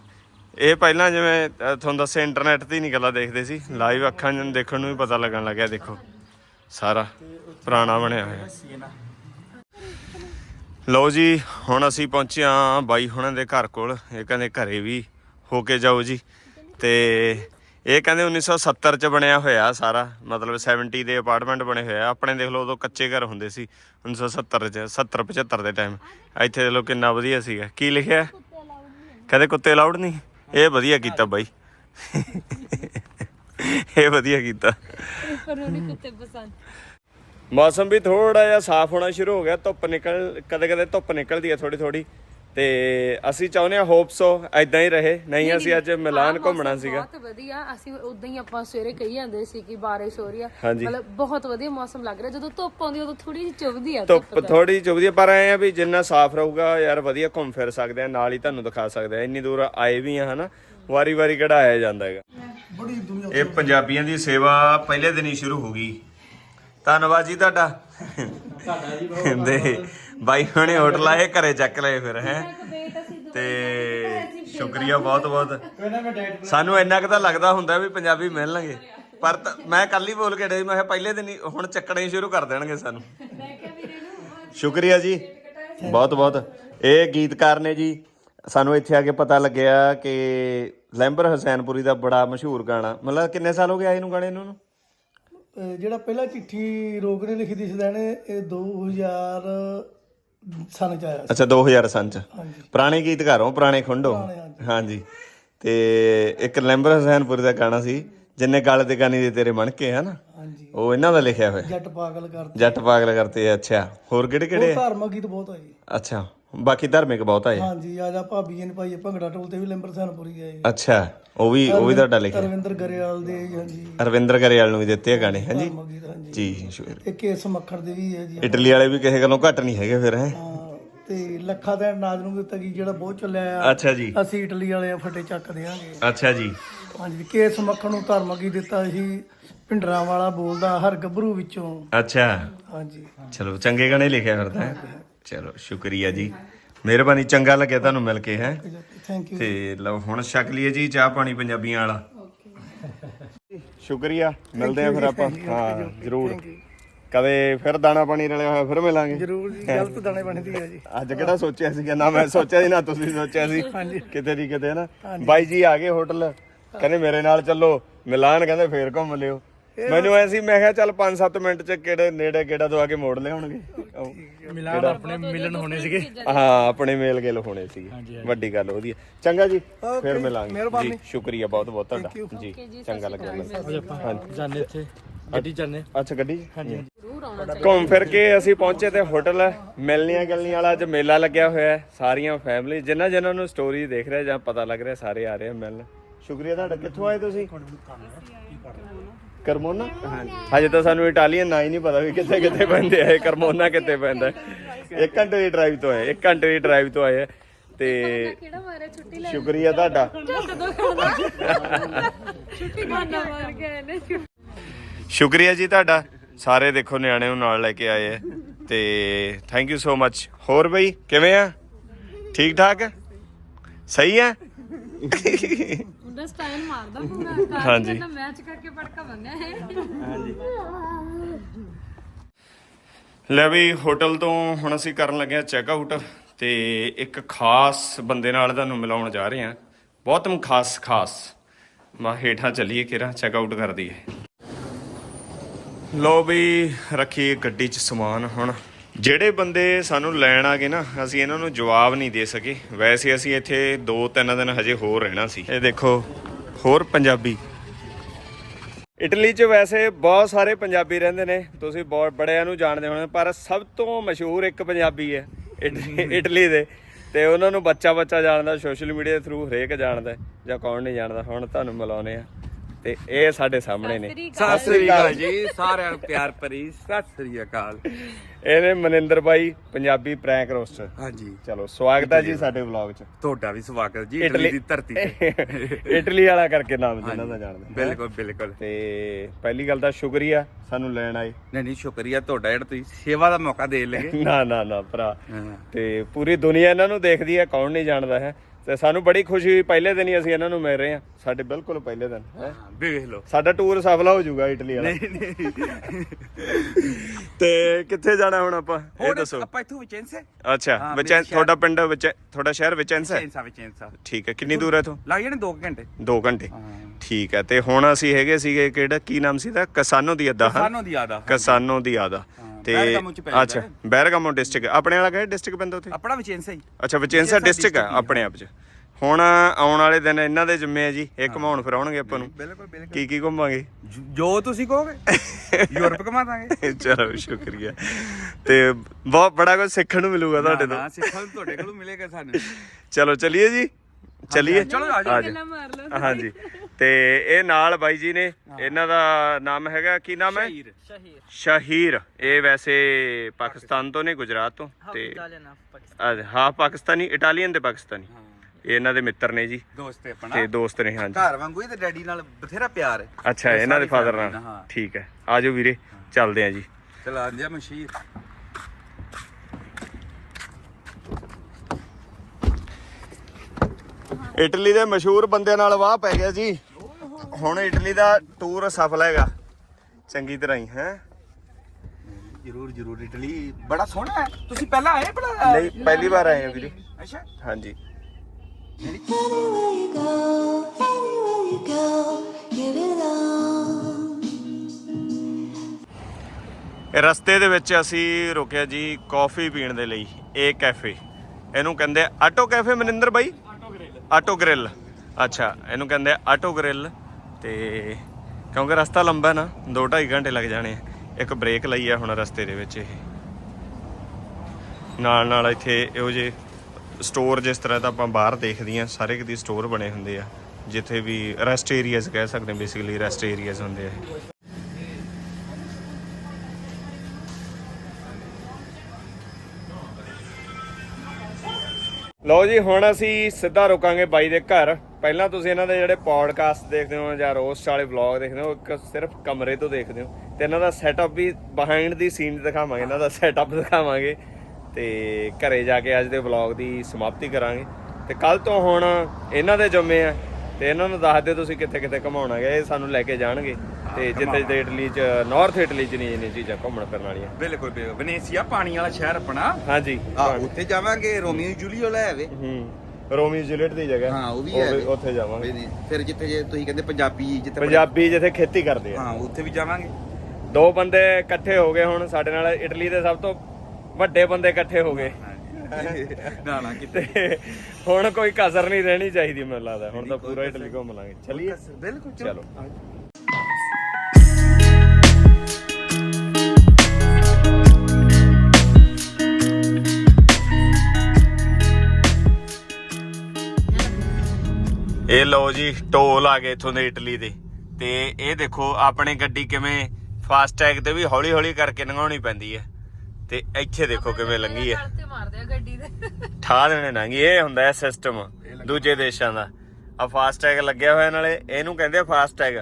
Speaker 1: ਇਹ ਪਹਿਲਾਂ ਜਿਵੇਂ ਤੁਹਾਨੂੰ ਦੱਸਿਆ ਇੰਟਰਨੈਟ ਤੇ ਹੀ ਨਹੀਂ ਗੱਲਾਂ ਦੇਖਦੇ ਸੀ। ਲਾਈਵ ਅੱਖਾਂ ਨੂੰ ਦੇਖਣ ਨੂੰ ਵੀ ਪਤਾ ਲੱਗਣ ਲੱਗਿਆ, ਦੇਖੋ। ਸਾਰਾ ਪੁਰਾਣਾ ਬਣਿਆ ਹੋਇਆ। ਲਓ ਜੀ, ਹੁਣ ਅਸੀਂ ਪਹੁੰਚੇ ਹਾਂ ਬਾਈ ਹੁਣਾਂ ਦੇ ਘਰ ਕੋਲ। ਇਹ ਕਹਿੰਦੇ ਘਰੇ ਵੀ ਹੋ ਕੇ ਜਾਓ ਜੀ। ਤੇ ਇਹ ਕਹਿੰਦੇ 1970 ਚ ਬਣਿਆ ਹੋਇਆ ਸਾਰਾ। ਮਤਲਬ 70 ਦੇ ਅਪਾਰਟਮੈਂਟ ਬਣੇ ਹੋਏ ਆ। ਆਪਣੇ ਦੇਖ ਲਓ, ਉਦੋਂ ਕੱਚੇ ਘਰ ਹੁੰਦੇ ਸੀ। 1970 ਚ 70 75 ਦੇ ਟਾਈਮ ਇੱਥੇ ਦੇਖ ਲਓ ਕਿੰਨਾ ਵਧੀਆ ਸੀਗਾ। ਕੀ ਲਿਖਿਆ? ਕਹਿੰਦੇ ਕੁੱਤੇ ਲਾਉਡ ਨਹੀਂ। ਇਹ ਵਧੀਆ ਕੀਤਾ ਬਾਈ। ਇਹ ਵਧੀਆ ਕੀਤਾ।
Speaker 3: ਪਰ ਕੁੱਤੇ ਪਸੰਦ
Speaker 1: ਮੌਸਮ ਵੀ ਥੋੜਾ ਜਿਹਾ ਸਾਫ਼ ਹੋਣਾ ਸ਼ੁਰੂ ਹੋ ਗਿਆ। ਧੁੱਪ ਨਿਕਲ ਕਦੇ ਕਦੇ ਧੁੱਪ ਨਿਕਲਦੀ ਹੈ ਥੋੜੀ ਥੋੜੀ ਤੇ ਅਸੀਂ ਚਾਹੁੰਦੇ ਹਾਂ ਹੋਪ ਸੋ ਐਦਾਂ ਹੀ ਰਹੇ। ਨਹੀਂ ਅਸੀਂ ਅੱਜ ਮਿਲਾਨ ਘੁੰਮਣਾ ਸੀਗਾ।
Speaker 3: ਬਹੁਤ ਵਧੀਆ ਅਸੀਂ ਉਦਾਂ ਹੀ ਆਪਾਂ ਸਵੇਰੇ ਕਹੀ ਜਾਂਦੇ ਸੀ ਕਿ ਬਾਰਿਸ਼ ਹੋ ਰਹੀ ਆ। ਮਤਲਬ ਬਹੁਤ ਵਧੀਆ ਮੌਸਮ ਲੱਗ ਰਿਹਾ। ਜਦੋਂ ਧੁੱਪ ਆਉਂਦੀ ਉਦੋਂ ਥੋੜੀ ਜਿਹੀ ਚੁਭਦੀ ਆ
Speaker 1: ਧੁੱਪ ਥੋੜੀ ਚੁਭਦੀ ਹੈ, ਪਰ ਐ ਆ ਵੀ ਜਿੰਨਾ ਸਾਫ਼ ਰਹੂਗਾ ਯਾਰ ਵਧੀਆ ਘੁੰਮ ਫਿਰ ਸਕਦੇ ਆ ਨਾਲ ਹੀ ਤੁਹਾਨੂੰ ਦਿਖਾ ਸਕਦੇ ਆ। ਇੰਨੀ ਦੂਰ ਆਏ ਵੀ ਆ ਹਨਾ? ਵਾਰੀ ਵਾਰੀ ਕਢਾਇਆ ਜਾਂਦਾ ਹੈਗਾ। ਇਹ ਪੰਜਾਬੀਆਂ ਦੀ ਸੇਵਾ ਪਹਿਲੇ ਦਿਨ ਹੀ ਸ਼ੁਰੂ ਹੋ ਗਈ। ਧੰਨਵਾਦ ਜੀ ਤੁਹਾਡਾ। ਦੇ ਬਾਈ ਹੁਣੇ ਹੋਟਲ ਆਏ ਘਰੇ ਚੱਕ ਲਏ ਫਿਰ ਹੈ? ਤੇ ਸ਼ੁਕਰੀਆ ਬਹੁਤ ਬਹੁਤ। ਸਾਨੂੰ ਇੰਨਾ ਕੁ ਤਾਂ ਲੱਗਦਾ ਹੁੰਦਾ ਵੀ ਪੰਜਾਬੀ ਮਿਲਣਗੇ ਪਰ ਤਾਂ ਮੈਂ ਕੱਲ ਹੀ ਬੋਲ ਕੇ ਡੇ ਮੈਂ ਕਿਹਾ ਪਹਿਲੇ ਦਿਨ ਹੀ ਹੁਣ ਚੱਕਣੇ ਸ਼ੁਰੂ ਕਰ ਦੇਣਗੇ ਸਾਨੂੰ। ਸ਼ੁਕਰੀਆ ਜੀ। ਬਹੁਤ ਬਹੁਤ। ਇਹ ਗੀਤਕਾਰ ਨੇ ਜੀ ਸਾਨੂੰ ਇੱਥੇ ਆ ਕੇ ਪਤਾ ਲੱਗਿਆ ਕਿ ਲੈਂਬਰ ਹੁਸੈਨਪੁਰੀ ਦਾ ਬੜਾ ਮਸ਼ਹੂਰ ਗਾਣਾ ਮਤਲਬ ਕਿੰਨੇ ਸਾਲ ਹੋ ਗਏ ਆਏ ਨੂੰ ਗਾਣੇ ਨੂੰ?
Speaker 4: ਅਹ ਜਿਹੜਾ ਪਹਿਲਾ ਚਿੱਠੀ ਰੋਗ ਨੇ ਲਿਖੀ ਦੀ ਸੀ ਲੈਣੇ ਇਹ 2000 ਸਨ ਚ ਆਇਆ ਸੀ।
Speaker 1: ਅੱਛਾ 2000 ਸਨ ਚ।
Speaker 4: ਹਾਂਜੀ।
Speaker 1: ਪੁਰਾਣੇ ਗੀਤਕਾਰੋਂ ਪੁਰਾਣੇ ਖੁੰਡੋ? ਹਾਂਜੀ। ਤੇ ਇੱਕ ਲੈਂਬਰ ਹੁਸੈਨਪੁਰੀ ਦਾ ਗਾਣਾ ਸੀ ਜਿੰਨੇ ਗਲ ਤੇ ਗਾਨੀ ਦੇ ਤੇਰੇ ਬਣ ਕੇ ਹਨਾ?
Speaker 4: ਹਾਂਜੀ।
Speaker 1: ਉਹ ਇਹਨਾਂ ਦਾ ਲਿਖਿਆ ਹੋਇਆ।
Speaker 4: ਜੱਟ ਪਾਗਲ ਕਰਦੇ
Speaker 1: ਜੱਟ ਪਾਗਲ ਕਰਤੇ ਅੱਛਾ। ਹੋਰ ਕਿਹੜੇ ਕਿਹੜੇ?
Speaker 4: ਧਾਰਮਿਕ ਗੀਤ ਬਹੁਤ ਆ ਜੀ।
Speaker 1: ਅੱਛਾ। ਬਾਕੀ ਧਾਰਮਿਕ ਬਹੁਤ ਆਏ
Speaker 4: ਹਾਂਜੀ ਆ ਜਾ ਭਾਬੀ ਜੀ ਨੇ ਪਾਈ ਭੰਗੜਾ ਟੋਲ ਤੇ ਵੀ ਲੰਬਰ ਸਨਪੁਰੀ ਗਏ
Speaker 1: ਅੱਛਾ ਉਹ ਵੀ ਉਹ ਵੀ ਤੁਹਾਡਾ ਲਿਖਿਆ।
Speaker 4: ਰਵਿੰਦਰ ਗਰੇਵਾਲ ਦੇ ਹਾਂਜੀ।
Speaker 1: ਅਰਵਿੰਦਰ ਗਰੇਵਾਲ ਨੂੰ ਵੀ ਦਿੱਤੇ ਆ ਗਾਣੇ ਹਾਂਜੀ?
Speaker 4: ਹਾਂਜੀ।
Speaker 1: ਜੀ ਸ਼ੁਕਰ।
Speaker 4: ਤੇ ਕੇਸ ਮੱਖਣ ਦੇ ਵੀ ਹੈ ਜੀ।
Speaker 1: ਇਟਲੀ ਵਾਲੇ ਵੀ ਕਿਸੇ ਗੱਲੋਂ ਘੱਟ ਨਹੀਂ ਹੈਗੇ ਫਿਰ ਹੈ?
Speaker 4: ਤੇ ਲੱਖਾ ਦਾ ਨਾਜ ਨੂੰ ਦਿੱਤਾ ਗੀਤ ਜਿਹੜਾ ਬਹੁਤ ਚੱਲਿਆ ਆ।
Speaker 1: ਅੱਛਾ ਜੀ।
Speaker 4: ਅਸੀਂ ਇਟਲੀ ਵਾਲੇ ਆ ਫੱਟੇ ਚੱਕ ਦੇਾਂਗੇ
Speaker 1: ਅੱਛਾ ਜੀ।
Speaker 4: ਹਾਂਜੀ ਕੇਸ ਮੱਖਣ ਨੂੰ ਧਾਰਮਿਕ ਗੀਤ ਦਿੱਤਾ ਸੀ ਪਿੰਡਰਾਂ ਵਾਲਾ ਬੋਲਦਾ ਹਰ ਗੱਭਰੂ ਵਿੱਚੋਂ।
Speaker 1: ਅੱਛਾ।
Speaker 4: ਹਾਂਜੀ।
Speaker 1: ਚਲੋ ਚੰਗੇ ਗਾਣੇ ਲਿਖਿਆ ਫਿਰਦਾ ਹੈ? ਚਲੋ ਸ਼ੁਕਰੀਆ ਜੀ। ਮਿਹਰਬਾਨੀ ਚੰਗਾ ਲੱਗਿਆ ਤੁਹਾਨੂੰ ਮਿਲ ਕੇ ਹੈ?
Speaker 4: ਥੈਂਕ ਯੂ
Speaker 1: ਤੇ ਲਓ ਹੁਣ ਛਕ ਲਈਏ ਜੀ ਚਾਹ ਪਾਣੀ ਪੰਜਾਬੀਆਂ ਵਾਲਾ। ਸ਼ੁਕਰੀਆ ਮਿਲਦੇ ਆ ਫਿਰ ਆਪਾਂ। ਹਾਂ ਜ਼ਰੂਰ। ਕਦੇ ਫਿਰ ਦਾਣਾ ਪਾਣੀ ਰਲਿਆ ਹੋਇਆ ਫਿਰ ਮਿਲਾਂਗੇ।
Speaker 4: ਜਰੂਰ ਜੀ ਗਲਤ ਦਾਣੇ ਬਣਦੀ ਹੈ ਜੀ।
Speaker 1: ਅੱਜ ਕਿਹੜਾ ਸੋਚਿਆ ਸੀ ਨਾ ਮੈਂ ਸੋਚਿਆ ਸੀ ਨਾ ਤੁਸੀਂ ਸੋਚਿਆ ਸੀ। ਕਿਤੇ ਦੀ ਕਿਤੇ ਨਾ? ਬਾਈ ਜੀ ਆ ਗਏ ਹੋਟਲ। ਕਹਿੰਦੇ ਮੇਰੇ ਨਾਲ ਚੱਲੋ। ਮਿਲਾਨ ਕਹਿੰਦੇ ਫੇਰ ਘੁੰਮ ਲਿਓ। ਮੈਨੂੰ ਐ ਸੀ ਮੈਂ ਕਿਹਾ ਚੱਲ 5-7 ਮਿੰਟ ਚ ਕਿਹੜੇ ਨੇੜੇ ਕਿਹੜਾ ਦਵਾ ਕੇ ਮੋੜ ਲਿਆਉਣਗੇ।
Speaker 2: ਮਿਲਾਨ ਆਪਣੇ ਮਿਲਣ ਹੋਣੇ ਸੀਗੇ।
Speaker 1: ਹਾਂ ਆਪਣੇ ਮੇਲ ਗੇਲ ਹੋਣੇ ਸੀ ਵੱਡੀ ਗੱਲ ਉਹਦੀ ਹੈ। ਚੰਗਾ ਜੀ ਫੇਰ ਮਿਲਾਂਗੇ। ਜੀ ਸ਼ੁਕਰੀਆ ਬਹੁਤ ਬਹੁਤ ਤੁਹਾਡਾ। ਜੀ ਚੰਗਾ ਲੱਗਿਆ ਮੈਨੂੰ।
Speaker 2: ਜਾਣੇ ਇੱਥੇ ਗੱਡੀ ਜਾਣੇ।
Speaker 1: ਅੱਛਾ ਗੱਡੀ ਹਾਂਜੀ ਘੁੰਮ ਫਿਰ ਕੇ ਅਸੀਂ ਪਹੁੰਚੇ ਤੇ ਹੋਟਲ ਮਿਲਣੀਆਂ ਗਲਨੀਆਂ ਵਾਲਾ ਅੱਜ ਮੇਲਾ ਲੱਗਿਆ ਹੋਇਆ ਹੈ ਸਾਰੀਆਂ ਫੈਮਿਲੀ ਜਿਨ੍ਹਾਂ ਜਿਨ੍ਹਾਂ ਨੂੰ ਸਟੋਰੀ ਦੇਖ ਰਿਹਾ ਜਾਂ ਪਤਾ ਲੱਗ ਰਿਹਾ ਸਾਰੇ ਆ ਰਹੇ ਮਿਲਣ। ਸ਼ੁਕਰੀਆ ਤੁਹਾਡਾ। ਕਿੱਥੋਂ ਆਏ ਤੁਸੀਂ? ਕਰਮੋਨਾ? ਹਜੇ ਤਾਂ ਸਾਨੂੰ ਇਟਾਲੀਅਨ ਨਾ ਹੀ ਨਹੀਂ ਪਤਾ ਵੀ ਕਿੱਥੇ ਕਿੱਥੇ ਪੈਂਦੇ ਆ, ਇਹ ਕਰਮੋਨਾ ਕਿੱਥੇ ਪੈਂਦਾ। ਹੈ। ਇੱਕ ਘੰਟੇ ਦੀ ਡਰਾਈਵ ਤੋਂ ਆਏ, ਇੱਕ ਘੰਟੇ ਦੀ ਡਰਾਈਵ ਤੋਂ ਆਏ ਆ, ਤੇ
Speaker 3: ਕਿਹੜਾ ਮਾਰਿਆ ਛੁੱਟੀ ਲੈ
Speaker 1: ਸ਼ੁਕਰੀਆ ਤੁਹਾਡਾ।
Speaker 3: ਛੁੱਟੀ ਕਰਨਾ ਮਾਰ ਕੇ ਆਏ ਨੇ
Speaker 1: ਸ਼ੁਕਰੀਆ ਜੀ ਤੁਹਾਡਾ। ਸਾਰੇ ਦੇਖੋ ਨਿਆਣੇ ਨੂੰ ਨਾਲ ਲੈ ਕੇ ਆਏ ਹੈ ਤੇ ਥੈਂਕ ਯੂ ਸੋ ਮੱਚ ਹੋਰ ਬਈ, ਕਿਵੇਂ ਆ? ਠੀਕ ਠਾਕ? ਸਹੀ ਆ?
Speaker 3: ਉਹਦਾ ਸਟਾਈਲ ਮਾਰਦਾ ਪੂਰਾ
Speaker 1: ਹਾਂਜੀ।
Speaker 3: ਤਾਂ ਮੈਚ ਕਰਕੇ ਪੜਕਾ ਬੰਨਿਆ ਹੈ
Speaker 1: ਲੈ ਵੀ ਹੋਟਲ ਤੋਂ ਹੁਣ ਅਸੀਂ ਕਰਨ ਲੱਗੇ ਆ ਚੈੱਕ ਆਊਟ ਤੇ ਇੱਕ ਖਾਸ ਬੰਦੇ ਨਾਲ ਤੁਹਾਨੂੰ ਮਿਲਾਉਣ ਜਾ ਰਹੇ ਹਾਂ। ਬਹੁਤ ਹੀ ਖਾਸ ਖਾਸ। ਮਾ ਹੇਠਾਂ ਚੱਲੀਏ ਕਿਰਾ ਚੈੱਕ ਆਊਟ ਕਰ ਦਈਏ। ਲੋ ਵੀ ਰੱਖੀਏ ਗੱਡੀ 'ਚ ਸਮਾਨ ਹੁਣ। ਜਿਹੜੇ ਬੰਦੇ ਸਾਨੂੰ ਲੈਣ ਆ ਗਏ ਨਾ, ਅਸੀਂ ਇਹਨਾਂ ਨੂੰ ਜਵਾਬ ਨਹੀਂ ਦੇ ਸਕੇ। ਵੈਸੇ ਅਸੀਂ ਇੱਥੇ 2-3 ਦਿਨ ਹਜੇ ਹੋਰ ਰਹਿਣਾ ਸੀ। ਇਹ ਦੇਖੋ, ਹੋਰ ਪੰਜਾਬੀ। ਇਟਲੀ 'ਚ ਵੈਸੇ ਬਹੁਤ ਸਾਰੇ ਪੰਜਾਬੀ ਰਹਿੰਦੇ ਨੇ। ਤੁਸੀਂ ਬਹੁਤ ਬੜਿਆਂ ਨੂੰ ਜਾਣਦੇ ਹੋਣੇ, ਪਰ ਸਭ ਤੋਂ ਮਸ਼ਹੂਰ ਇੱਕ ਪੰਜਾਬੀ ਹੈ ਇਟਲੀ ਇਟਲੀ ਦੇ। ਤੇ ਉਹਨਾਂ ਨੂੰ ਬੱਚਾ ਬੱਚਾ ਜਾਣਦਾ, ਸੋਸ਼ਲ ਮੀਡੀਆ ਦੇ ਥਰੂ ਹਰੇਕ ਜਾਣਦਾ ਜਾਂ ਕੌਣ ਨਹੀਂ ਜਾਣਦਾ। ਹੁਣ ਤੁਹਾਨੂੰ ਮਿਲਾਉਨੇ ਆ ਤੇ ਇਹ ਸਾਡੇ ਸਾਹਮਣੇ ਨੇ।
Speaker 5: ਸਤਿ ਸ੍ਰੀ ਅਕਾਲ। ਜੀ ਸਾਰਿਆਂ ਨੂੰ ਪਿਆਰ ਭਰੀ ਸਤਿ ਸ੍ਰੀ ਅਕਾਲ।
Speaker 1: ਇਹਨੇ ਮਨਿੰਦਰ ਬਾਈ ਪੰਜਾਬੀ ਪ੍ਰੈਂਕ ਰੋਸਟਰ
Speaker 5: ਹਾਂਜੀ।
Speaker 1: ਚਲੋ ਸਵਾਗਤ ਹੈ ਜੀ ਸਾਡੇ ਵਲੌਗ 'ਚ।
Speaker 5: ਤੁਹਾਡਾ ਵੀ ਸਵਾਗਤ ਜੀ ਇਟਲੀ ਦੀ ਧਰਤੀ ਤੇ। (laughs)
Speaker 1: ਇਟਲੀ ਵਾਲਾ ਕਰਕੇ ਨਾਮ ਜਿਨ੍ਹਾਂ ਦਾ ਜਾਣਦੇ
Speaker 5: ਬਿਲਕੁਲ ਬਿਲਕੁਲ।
Speaker 1: ਤੇ ਪਹਿਲੀ ਗੱਲ ਤਾਂ ਸ਼ੁਕਰੀਆ ਸਾਨੂੰ ਲੈਣ ਆਏ।
Speaker 5: ਨਹੀਂ ਨਹੀਂ ਸ਼ੁਕਰੀਆ ਤੁਹਾਡਾ ਜਿਹੜਾ ਤੁਸੀਂ ਸੇਵਾ ਦਾ ਮੌਕਾ ਦੇ ਲਗੇ।
Speaker 1: ਨਾ ਨਾ ਨਾ ਭਰਾ। ਤੇ ਪੂਰੀ ਦੁਨੀਆ ਇਹਨਾਂ ਨੂੰ ਦੇਖਦੀ ਹੈ ਕੌਣ ਨਹੀਂ ਜਾਣਦਾ ਹੈ। ਤੇ ਸਾਨੂੰ ਬੜੀ ਖੁਸ਼ੀ ਹੋਈ ਪਹਿਲੇ ਦਿਨ ਹੀ ਅਸੀਂ ਇਹਨਾਂ ਨੂੰ ਮਿਲ ਰਹੇ ਹਾਂ। ਸਾਡੇ ਬਿਲਕੁਲ ਪਹਿਲੇ ਦਿਨ ਹੈਂ।
Speaker 5: ਵੇਖ ਲਓ।
Speaker 1: ਸਾਡਾ ਟੂਰ ਸਫਲਾ ਹੋ ਜਾਊਗਾ ਇਟਲੀ ਵਾਲਾ।
Speaker 5: ਨਹੀਂ ਨਹੀਂ।
Speaker 1: ਤੇ ਕਿੱਥੇ ਜਾਣਾ ਹੁਣ ਆਪਾਂ? ਇਹ
Speaker 5: ਹੁਣ
Speaker 1: ਦੱਸੋ।
Speaker 5: ਆਪਾਂ ਇੱਥੋਂ ਵਿਚੈਂਸੇ
Speaker 1: ਅੱਛਾ
Speaker 5: ਹਾਂ,
Speaker 1: ਵਿਚੈਂ
Speaker 5: ਮੇਰੇ ਸ਼ਹਿਰ-
Speaker 1: ਤੁਹਾਡਾ ਪਿੰਡ ਵਿੱਚ ਤੁਹਾਡਾ ਸ਼ਹਿਰ ਵਿਚੈਂਸ ਹੈ?
Speaker 5: ਵਿਚੈਂਸਾ ਵਿਚੈਂਸਾ
Speaker 1: ਠੀਕ ਹੈ ਕਿੰਨੀ ਦੂਰ ਹੈ ਇਥੋਂ?
Speaker 5: ਲੱਗ ਜਾਣੇ 2 ਘੰਟੇ।
Speaker 1: 2 ਘੰਟੇ। ਠੀਕ ਹੈ ਤੇ ਹੁਣ ਅਸੀਂ ਹੈਗੇ ਸੀਗੇ ਕਿਹੜਾ ਕੀ ਨਾਮ ਸੀ ਦਾ ਕਸਾਨੋ ਦੀ ਅੱਦਾ ਹਾਂ?
Speaker 5: ਸਾਨੂੰ ਦੀ ਆਦਾ
Speaker 1: ਕਸਾਨੋ ਦੀ ਆਦਾ ਤੇ
Speaker 5: ਬੈਰਗਾਮੋ ਚ ਪੈ
Speaker 1: ਅੱਛਾ ਬੈਰਗਾਮੋ ਡਿਸਟ੍ਰਿਕਟ ਆਪਣੇ ਵਾਲਾ ਕਿਹੜਾ ਡਿਸਟ੍ਰਿਕਟ ਪੈਂਦਾ ਉੱਥੇ?
Speaker 5: ਆਪਣਾ ਵਿਚੈਂਸਾ ਹੀ।
Speaker 1: ਅੱਛਾ ਵਿਚੈਂਸਾ ਡਿਸਟ੍ਰਿਕਟ ਹੈ ਆਪਣੇ ਆਪ ਚ। ਹੁਣ ਆਉਣ ਵਾਲੇ ਦਿਨ ਇਹਨਾਂ ਦੇ ਜ਼ਿੰਮੇ ਹੈ ਜੀ ਇਹ ਘਮਾਉਣ ਫਿਰਾਉਣਗੇ ਆਪਾਂ ਨੂੰ।
Speaker 5: ਬਿਲਕੁਲ ਬਿਲਕੁਲ
Speaker 1: ਕੀ ਕੀ ਘੁੰਮਾਂਗੇ?
Speaker 5: ਜੋ- ਤੁਸੀਂ ਕਹੋਗੇ ਯੂਰਪ ਘਮਾ ਦਾਂਗੇ। (laughs)
Speaker 1: ਚਲੋ ਸ਼ੁਕਰੀਆ। ਤੇ ਬਹੁਤ ਬੜਾ ਕੁਝ ਸਿੱਖਣ ਨੂੰ ਮਿਲੂਗਾ ਤੁਹਾਡੇ ਤੋਂ
Speaker 5: ਨਾ ਸਿੱਖਣ ਨੂੰ ਤੁਹਾਡੇ ਕੋਲੋਂ ਮਿਲੇਗਾ ਸਾਨੂੰ।
Speaker 1: ਚਲੋ ਚਲਿਏ ਜੀ। ਚਲਿਏ।
Speaker 5: ਚਲੋ ਆ ਜਾਓ।
Speaker 1: ਆ ਜਾਓ।
Speaker 3: ਮਾਰ ਲਓ।
Speaker 1: ਹਾਂਜੀ। ਤੇ ਇਹ ਨਾਲ ਬਾਈ ਜੀ ਨੇ ਇਹਨਾਂ ਦਾ ਨਾਮ ਹੈਗਾ ਕੀ ਨਾਮ ਹੈ? ਸ਼ਹੀਰ। ਇਹ ਵੈਸੇ ਪਾਕਿਸਤਾਨ ਤੋਂ ਨੇ ਗੁਜਰਾਤ ਤੋਂ ਤੇ ਹਾਂ ਪਾਕਿਸਤਾਨੀ ਇਟਾਲੀਅਨ ਤੇ ਪਾਕਿਸਤਾਨੀ। ਇਹ ਇਹਨਾਂ ਦੇ ਮਿੱਤਰ ਨੇ ਜੀ।
Speaker 5: ਦੋਸਤ ਹੈ
Speaker 1: ਤੇ
Speaker 5: ਆਪਣਾ
Speaker 1: ਦੋਸਤ ਨੇ ਹਾਂਜੀ।
Speaker 5: ਘਰ ਵਾਂਗੂ ਹੀ ਤੇ ਡੈਡੀ ਨਾਲ ਬਥੇਰਾ ਪਿਆਰ। ਹੈ
Speaker 1: ਅੱਛਾ ਇਹਨਾਂ ਦੇ ਫਾਦਰ ਨਾਲ। ਠੀਕ ਹੈ। ਆਜੋ ਵੀਰੇ ਚੱਲਦੇ ਆ ਜੀ।
Speaker 5: ਚਲਾ ਦਿਆ ਮਸ਼ੀਰ
Speaker 1: ਇਟਲੀ ਦੇ ਮਸ਼ਹੂਰ ਬੰਦਿਆਂ ਨਾਲ ਵਾਹ ਪੈ ਗਿਆ ਜੀ। ਹੁਣ ਇਟਲੀ ਦਾ ਟੂਰ ਸਫਲ ਹੈਗਾ। ਚੰਗੀ ਤਰ੍ਹਾਂ ਹੀ ਹੈ?
Speaker 5: ਜਰੂਰ ਜਰੂਰ ਇਟਲੀ ਬੜਾ ਸੋਹਣਾ ਹੈ। ਤੁਸੀਂ ਪਹਿਲਾਂ ਆਏ ਬੜਾ
Speaker 1: ਨਹੀਂ ਪਹਿਲੀ ਵਾਰ ਆਏ ਆ ਵੀਰੇ।
Speaker 5: ਅੱਛਾ।
Speaker 1: ਹਾਂਜੀ। ਰਸਤੇ ਦੇ ਵਿੱਚ ਅਸੀਂ ਰੁਕਿਆ ਜੀ ਕਾਫੀ ਪੀਣ ਦੇ ਲਈ ਇਹ ਕੈਫੇ ਇਹਨੂੰ ਕਹਿੰਦੇ ਆਟੋ ਕੈਫੇ ਮਨਿੰਦਰ ਬਾਈ? ਆਟੋ ਗ੍ਰਿਲ ਆਟੋ ਗ੍ਰਿਲ ਅੱਛਾ ਇਹਨੂੰ ਕਹਿੰਦੇ ਆਟੋ ਗ੍ਰਿਲ ਤੇ ਕਿਉਂਕਿ ਰਸਤਾ ਲੰਬਾ ਨਾ ਨਾ 2.5 ਘੰਟੇ ਲੱਗ ਜਾਣੇ ਇੱਕ ਬ੍ਰੇਕ ਲਈ ਆ ਹੁਣ ਰਸਤੇ ਦੇ ਵਿੱਚ ਇਹ। ਨਾਲ ਨਾਲ ਇੱਥੇ ਇਹੋ ਜਿਹੇ ਸਟੋਰ ਜਿਸ ਤਰ੍ਹਾਂ ਦਾ ਆਪਾਂ ਬਾਹਰ ਦੇਖਦੇ ਆ ਸਾਰੇ ਕਿਤੇ ਸਟੋਰ ਬਣੇ ਹੁੰਦੇ ਆ। ਜਿੱਥੇ ਵੀ ਰੈਸਟ ਏਰੀਆਜ਼ ਕਹਿ ਸਕਦੇ ਬੇਸਿਕਲੀ ਰੈਸਟ ਏਰੀਆਜ਼ ਹੁੰਦੇ ਆ ਲਓ ਜੀ, ਹੁਣ ਅਸੀਂ ਸਿੱਧਾ ਰੁਕਾਂਗੇ ਬਾਈ ਦੇ ਘਰ। ਪਹਿਲਾਂ ਤੁਸੀਂ ਇਹਨਾਂ ਦੇ ਜਿਹੜੇ ਪੋਡਕਾਸਟ ਦੇਖਦੇ ਹੋ ਜਾਂ ਰੋਸਟ ਵਾਲੇ ਵਲੌਗ ਦੇਖਦੇ ਹੋ, ਇੱਕ ਸਿਰਫ ਕਮਰੇ ਤੋਂ ਦੇਖਦੇ ਹੋ। ਤੇ ਇਹਨਾਂ ਦਾ ਸੈਟਅਪ ਵੀ ਬਿਹਾਈਂਡ ਦੀ ਸੀਨ ਦਿਖਾਵਾਂਗੇ, ਇਹਨਾਂ ਦਾ ਸੈਟਅਪ ਦਿਖਾਵਾਂਗੇ। ਤੇ ਘਰੇ ਜਾ ਕੇ ਅੱਜ ਦੇ ਵਲੌਗ ਦੀ ਸਮਾਪਤੀ ਕਰਾਂਗੇ। ਤੇ ਕੱਲ ਤੋਂ ਹੁਣ ਇਹਨਾਂ ਦੇ ਜੁੰਮੇ ਆ, ਤੇ ਇਹਨਾਂ ਨੂੰ ਦੱਸ ਦਿਓ ਤੁਸੀਂ ਕਿੱਥੇ ਕਿੱਥੇ ਘਮਾਉਣਾਗੇ ਇਹ ਸਾਨੂੰ ਲੈ ਕੇ ਜਾਣਗੇ। ਤੇ ਜਿੱਥੇ ਜਿੱਥੇ ਇਟਲੀ ਚ ਨਾਰਥ ਇਟਲੀ ਚ ਨਹੀਂ ਇਹ ਚੀਜ਼ਾਂ ਘੁੰਮਣ ਫਿਰਨ ਵਾਲੀਆਂ।
Speaker 5: ਬਿਲਕੁਲ ਬਿਲਕੁਲ। ਵੈਨੇਸੀਆ ਪਾਣੀ ਵਾਲਾ ਸ਼ਹਿਰ ਆਪਣਾ।
Speaker 1: ਹਾਂਜੀ
Speaker 5: ਆ ਉੱਥੇ ਜਾਵਾਂਗੇ ਰੋਮੀਓ ਜੂਲੀਓ ਲੈ ਆਵੇ।
Speaker 1: ਹੂੰ ਰੋਮੀ ਜੂਲੀਅਟ ਦੀ ਜਗ੍ਹਾ।
Speaker 5: ਹਾਂ ਉਹ ਵੀ ਹੈ
Speaker 1: ਉੱਥੇ ਜਾਵਾਂਗੇ।
Speaker 5: ਫਿਰ ਜਿੱਥੇ ਜੇ ਤੁਸੀਂ ਕਹਿੰਦੇ ਪੰਜਾਬੀ ਜਿੱਥੇ
Speaker 1: ਪੰਜਾਬੀ ਜਿੱਥੇ ਖੇਤੀ ਕਰਦੇ ਆ।
Speaker 5: ਹਾਂ ਉੱਥੇ ਵੀ ਜਾਵਾਂਗੇ।
Speaker 1: ਦੋ ਬੰਦੇ ਇਕੱਠੇ ਹੋ ਗਏ ਹੁਣ ਸਾਡੇ ਨਾਲ ਇਟਲੀ ਦੇ ਸਭ ਤੋਂ ਵੱਡੇ ਬੰਦੇ ਇਕੱਠੇ ਹੋ ਗਏ।
Speaker 5: ਨਾ ਨਾ ਕਿਤੇ
Speaker 1: ਹੁਣ ਕੋਈ ਕਸਰ ਨਹੀਂ ਰਹਿਣੀ ਚਾਹੀਦੀ ਮੈਨੂੰ ਲੱਗਦਾ। ਹੁਣ ਤਾਂ ਪੂਰਾ ਇਟਲੀ ਘੁੰਮ ਲਾਂਗੇ। ਚਲਿਏ?
Speaker 5: ਬਿਲਕੁਲ
Speaker 1: ਚਲੋ। ਇਹ ਲਓ ਜੀ ਟੋਲ ਆ ਗਏ ਇਥੋਂ ਦੇ ਇਟਲੀ ਦੇ। ਤੇ ਇਹ ਦੇਖੋ ਆਪਣੀ ਗੱਡੀ ਕਿਵੇਂ ਫਾਸਟੈਗ ਤੇ ਵੀ ਹੌਲੀ ਹੌਲੀ ਕਰਕੇ ਲੰਘਾਉਣੀ ਪੈਂਦੀ ਹੈ। ਤੇ ਇੱਥੇ ਦੇਖੋ ਕਿਵੇਂ ਲੰਘੀ ਹੈ।
Speaker 3: ਮਾਰਦੇ ਆ ਗੱਡੀ ਦੇ।
Speaker 1: ਠਾ ਦੇਣੇ ਨਾਂਗੀ ਇਹ ਹੁੰਦਾ ਹੈ ਸਿਸਟਮ ਦੂਜੇ ਦੇਸ਼ਾਂ ਦਾ। ਆ ਫਾਸਟ ਟੈਗ ਲੱਗਿਆ ਹੋਇਆ ਨਾਲੇ ਇਹਨੂੰ ਕਹਿੰਦੇ ਆ ਫਾਸਟ ਟੈਗ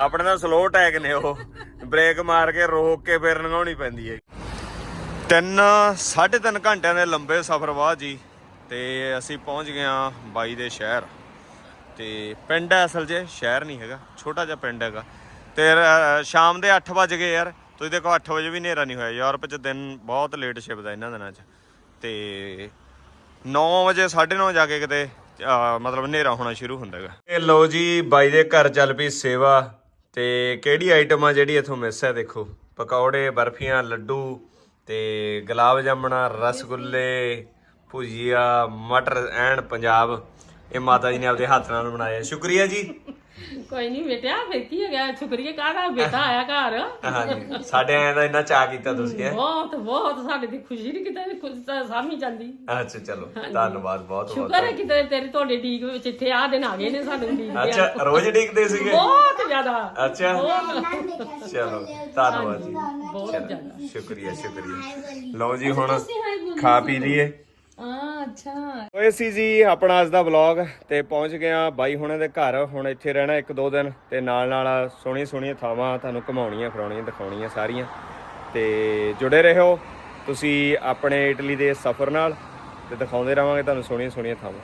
Speaker 1: ਆਪਣੇ ਤਾਂ ਸਲੋ ਟੈਗ ਨੇ ਉਹ। ਬ੍ਰੇਕ ਮਾਰ ਕੇ ਰੋਕ ਕੇ ਫੇਰ ਲੰਘਾਉਣੀ ਪੈਂਦੀ ਹੈ। ਤਿੰਨ ਸਾਢੇ ਤਿੰਨ ਘੰਟਿਆਂ ਦੇ ਲੰਬੇ ਸਫ਼ਰ ਬਾਅਦ ਜੀ ਤੇ ਅਸੀਂ ਪਹੁੰਚ ਗਏ ਆ ਬਾਈ ਦੇ ਸ਼ਹਿਰ। ਤੇ ਪਿੰਡ ਹੈ ਅਸਲ 'ਚ, ਸ਼ਹਿਰ ਨਹੀਂ ਹੈਗਾ, ਛੋਟਾ ਜਿਹਾ ਪਿੰਡ ਹੈਗਾ। ਤੇ ਸ਼ਾਮ ਦੇ 8 ਵਜ ਗਏ ਯਾਰ ਤੁਸੀਂ ਦੇਖੋ 8 ਵਜੇ ਵੀ ਹਨੇਰਾ ਨਹੀਂ ਹੋਇਆ। ਯੂਰਪ 'ਚ ਦਿਨ ਬਹੁਤ ਲੇਟ ਛਿਪਦਾ ਇਹਨਾਂ ਦਿਨਾਂ 'ਚ। ਤੇ 9 ਵਜੇ 9:30 ਜਾ ਕੇ ਕਿਤੇ ਮਤਲਬ ਹਨੇਰਾ ਹੋਣਾ ਸ਼ੁਰੂ ਹੁੰਦਾ ਹੈਗਾ। ਇਹ ਲੋ ਜੀ, ਬਾਈ ਦੇ ਘਰ ਚੱਲ ਪਈ ਸੇਵਾ। ਤੇ ਕਿਹੜੀ ਆਈਟਮ ਆ ਜਿਹੜੀ ਇੱਥੋਂ ਮਿਸ ਹੈ, ਦੇਖੋ। ਪਕੌੜੇ, ਬਰਫੀਆਂ, ਲੱਡੂ, ਤੇ ਗੁਲਾਬ ਜਾਮਣਾ, ਰਸਗੁੱਲੇ, ਭੁਜੀਆ, ਮਟਰ ਐਂਡ ਪੰਜਾਬ। ਇਹ ਮਾਤਾ ਜੀ ਨੇ ਆਪਦੇ ਹੱਥ ਨਾਲ ਬਣਾਇਆ। ਸ਼ੁਕਰੀਆ ਜੀ।
Speaker 6: ਕੋਈ ਨਹੀਂ ਬੇਟਾ ਫਿਰ ਕੀ ਹੋ ਗਿਆ ਸ਼ੁਕਰੀਆ। ਕਾਹਦਾ ਬੇਟਾ ਆਇਆ ਘਰ?
Speaker 1: ਹਾਂਜੀ। ਸਾਡੇ ਆਇਆਂ ਦਾ ਇੰਨਾ ਚਾਹ ਕੀਤਾ ਤੁਸੀਂ ਹੈ?
Speaker 6: ਬਹੁਤ ਬਹੁਤ। ਸਾਡੇ ਦੀ ਖੁਸ਼ੀ ਨਹੀਂ ਕਿਤੇ ਖੁਸ਼ ਤਾਂ ਸਾਮੀ ਜਾਂਦੀ।
Speaker 1: ਅੱਛਾ ਚਲੋ। ਧੰਨਵਾਦ ਬਹੁਤ ਬਹੁਤ
Speaker 6: ਸ਼ੁਕਰ ਹੈ ਕਿਤੇ ਤੇਰੇ ਤੁਹਾਡੇ ਡੀਕ ਵਿੱਚ ਇੱਥੇ ਆ ਦਿਨ ਆ ਗਏ ਨੇ ਸਾਨੂੰ ਡੀਕ
Speaker 1: ਅੱਛਾ ਰੋਜ਼ ਡਿੱਗਦੇ ਸੀਗੇ?
Speaker 6: ਬਹੁਤ ਜ਼ਿਆਦਾ।
Speaker 1: ਅੱਛਾ। ਚਲੋ ਧੰਨਵਾਦ ਜੀ।
Speaker 6: ਬਹੁਤ ਜ਼ਿਆਦਾ।
Speaker 1: ਸ਼ੁਕਰੀਆ ਸ਼ੁਕਰੀਆ। ਲਓ ਜੀ ਹੁਣ ਖਾ ਪੀ ਲਈਏ।
Speaker 6: ਹਾਂ ਅੱਛਾ।
Speaker 1: ਓਏ ਸੀ ਜੀ ਆਪਣਾ ਅੱਜ ਦਾ ਵਲੌਗ ਤੇ ਪਹੁੰਚ ਗਏ ਆ ਬਾਈ ਹੁਣੇ ਦੇ ਘਰ। ਹੁਣ ਇੱਥੇ ਰਹਿਣਾ ਇੱਕ ਦੋ ਦਿਨ ਤੇ ਨਾਲ ਨਾਲ ਸੋਹਣੀਆਂ ਸੋਹਣੀਆਂ ਥਾਵਾਂ ਤੁਹਾਨੂੰ ਘਮਾਉਣੀਆਂ ਫਿਰਾਉਣੀਆਂ ਦਿਖਾਉਣੀਆਂ ਸਾਰੀਆਂ। ਤੇ ਜੁੜੇ ਰਹੋ ਤੁਸੀਂ ਆਪਣੇ ਇਟਲੀ ਦੇ ਸਫ਼ਰ ਨਾਲ ਤੇ ਦਿਖਾਉਂਦੇ ਰਵਾਂਗੇ ਤੁਹਾਨੂੰ ਸੋਹਣੀਆਂ ਸੋਹਣੀਆਂ ਥਾਵਾਂ।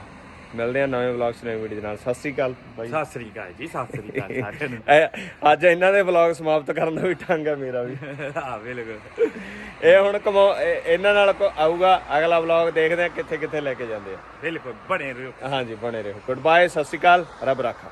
Speaker 1: ਮਿਲਦੇ ਆ ਨਵੇਂ ਵਲੌਗ 'ਚ ਨਵੀਂ ਵੀਡੀਓ ਦੇ ਨਾਲ। ਸਤਿ ਸ੍ਰੀ ਅਕਾਲ ਬਾਈ।
Speaker 5: ਸਤਿ ਸ੍ਰੀ ਅਕਾਲ ਜੀ ਸਤਿ ਸ੍ਰੀ ਅਕਾਲ ਸਾਰਿਆਂ ਨੂੰ। (laughs)
Speaker 1: ਅੱਜ ਇਹਨਾਂ ਦੇ ਵਲੌਗ ਸਮਾਪਤ ਕਰਨ ਦਾ ਵੀ ਢੰਗ ਹੈ ਮੇਰਾ ਵੀ। (laughs)
Speaker 5: ਹਾਂ ਬਿਲਕੁਲ।
Speaker 1: ਇਹ ਹੁਣ ਕਮਾ ਇਹ- ਇਹਨਾਂ ਨਾਲ ਕੋ ਆਊਗਾ ਅਗਲਾ ਵਲੌਗ ਦੇਖਦੇ ਆ ਕਿੱਥੇ ਕਿੱਥੇ ਲੈ ਕੇ ਜਾਂਦੇ ਆ।
Speaker 5: ਬਿਲਕੁਲ ਬਣੇ ਰਹੋ।
Speaker 1: ਹਾਂਜੀ ਬਣੇ ਰਹੋ। ਗੁੱਡ ਬਾਏ ਸਤਿ ਸ਼੍ਰੀ ਅਕਾਲ ਰੱਬ ਰਾਖਾ।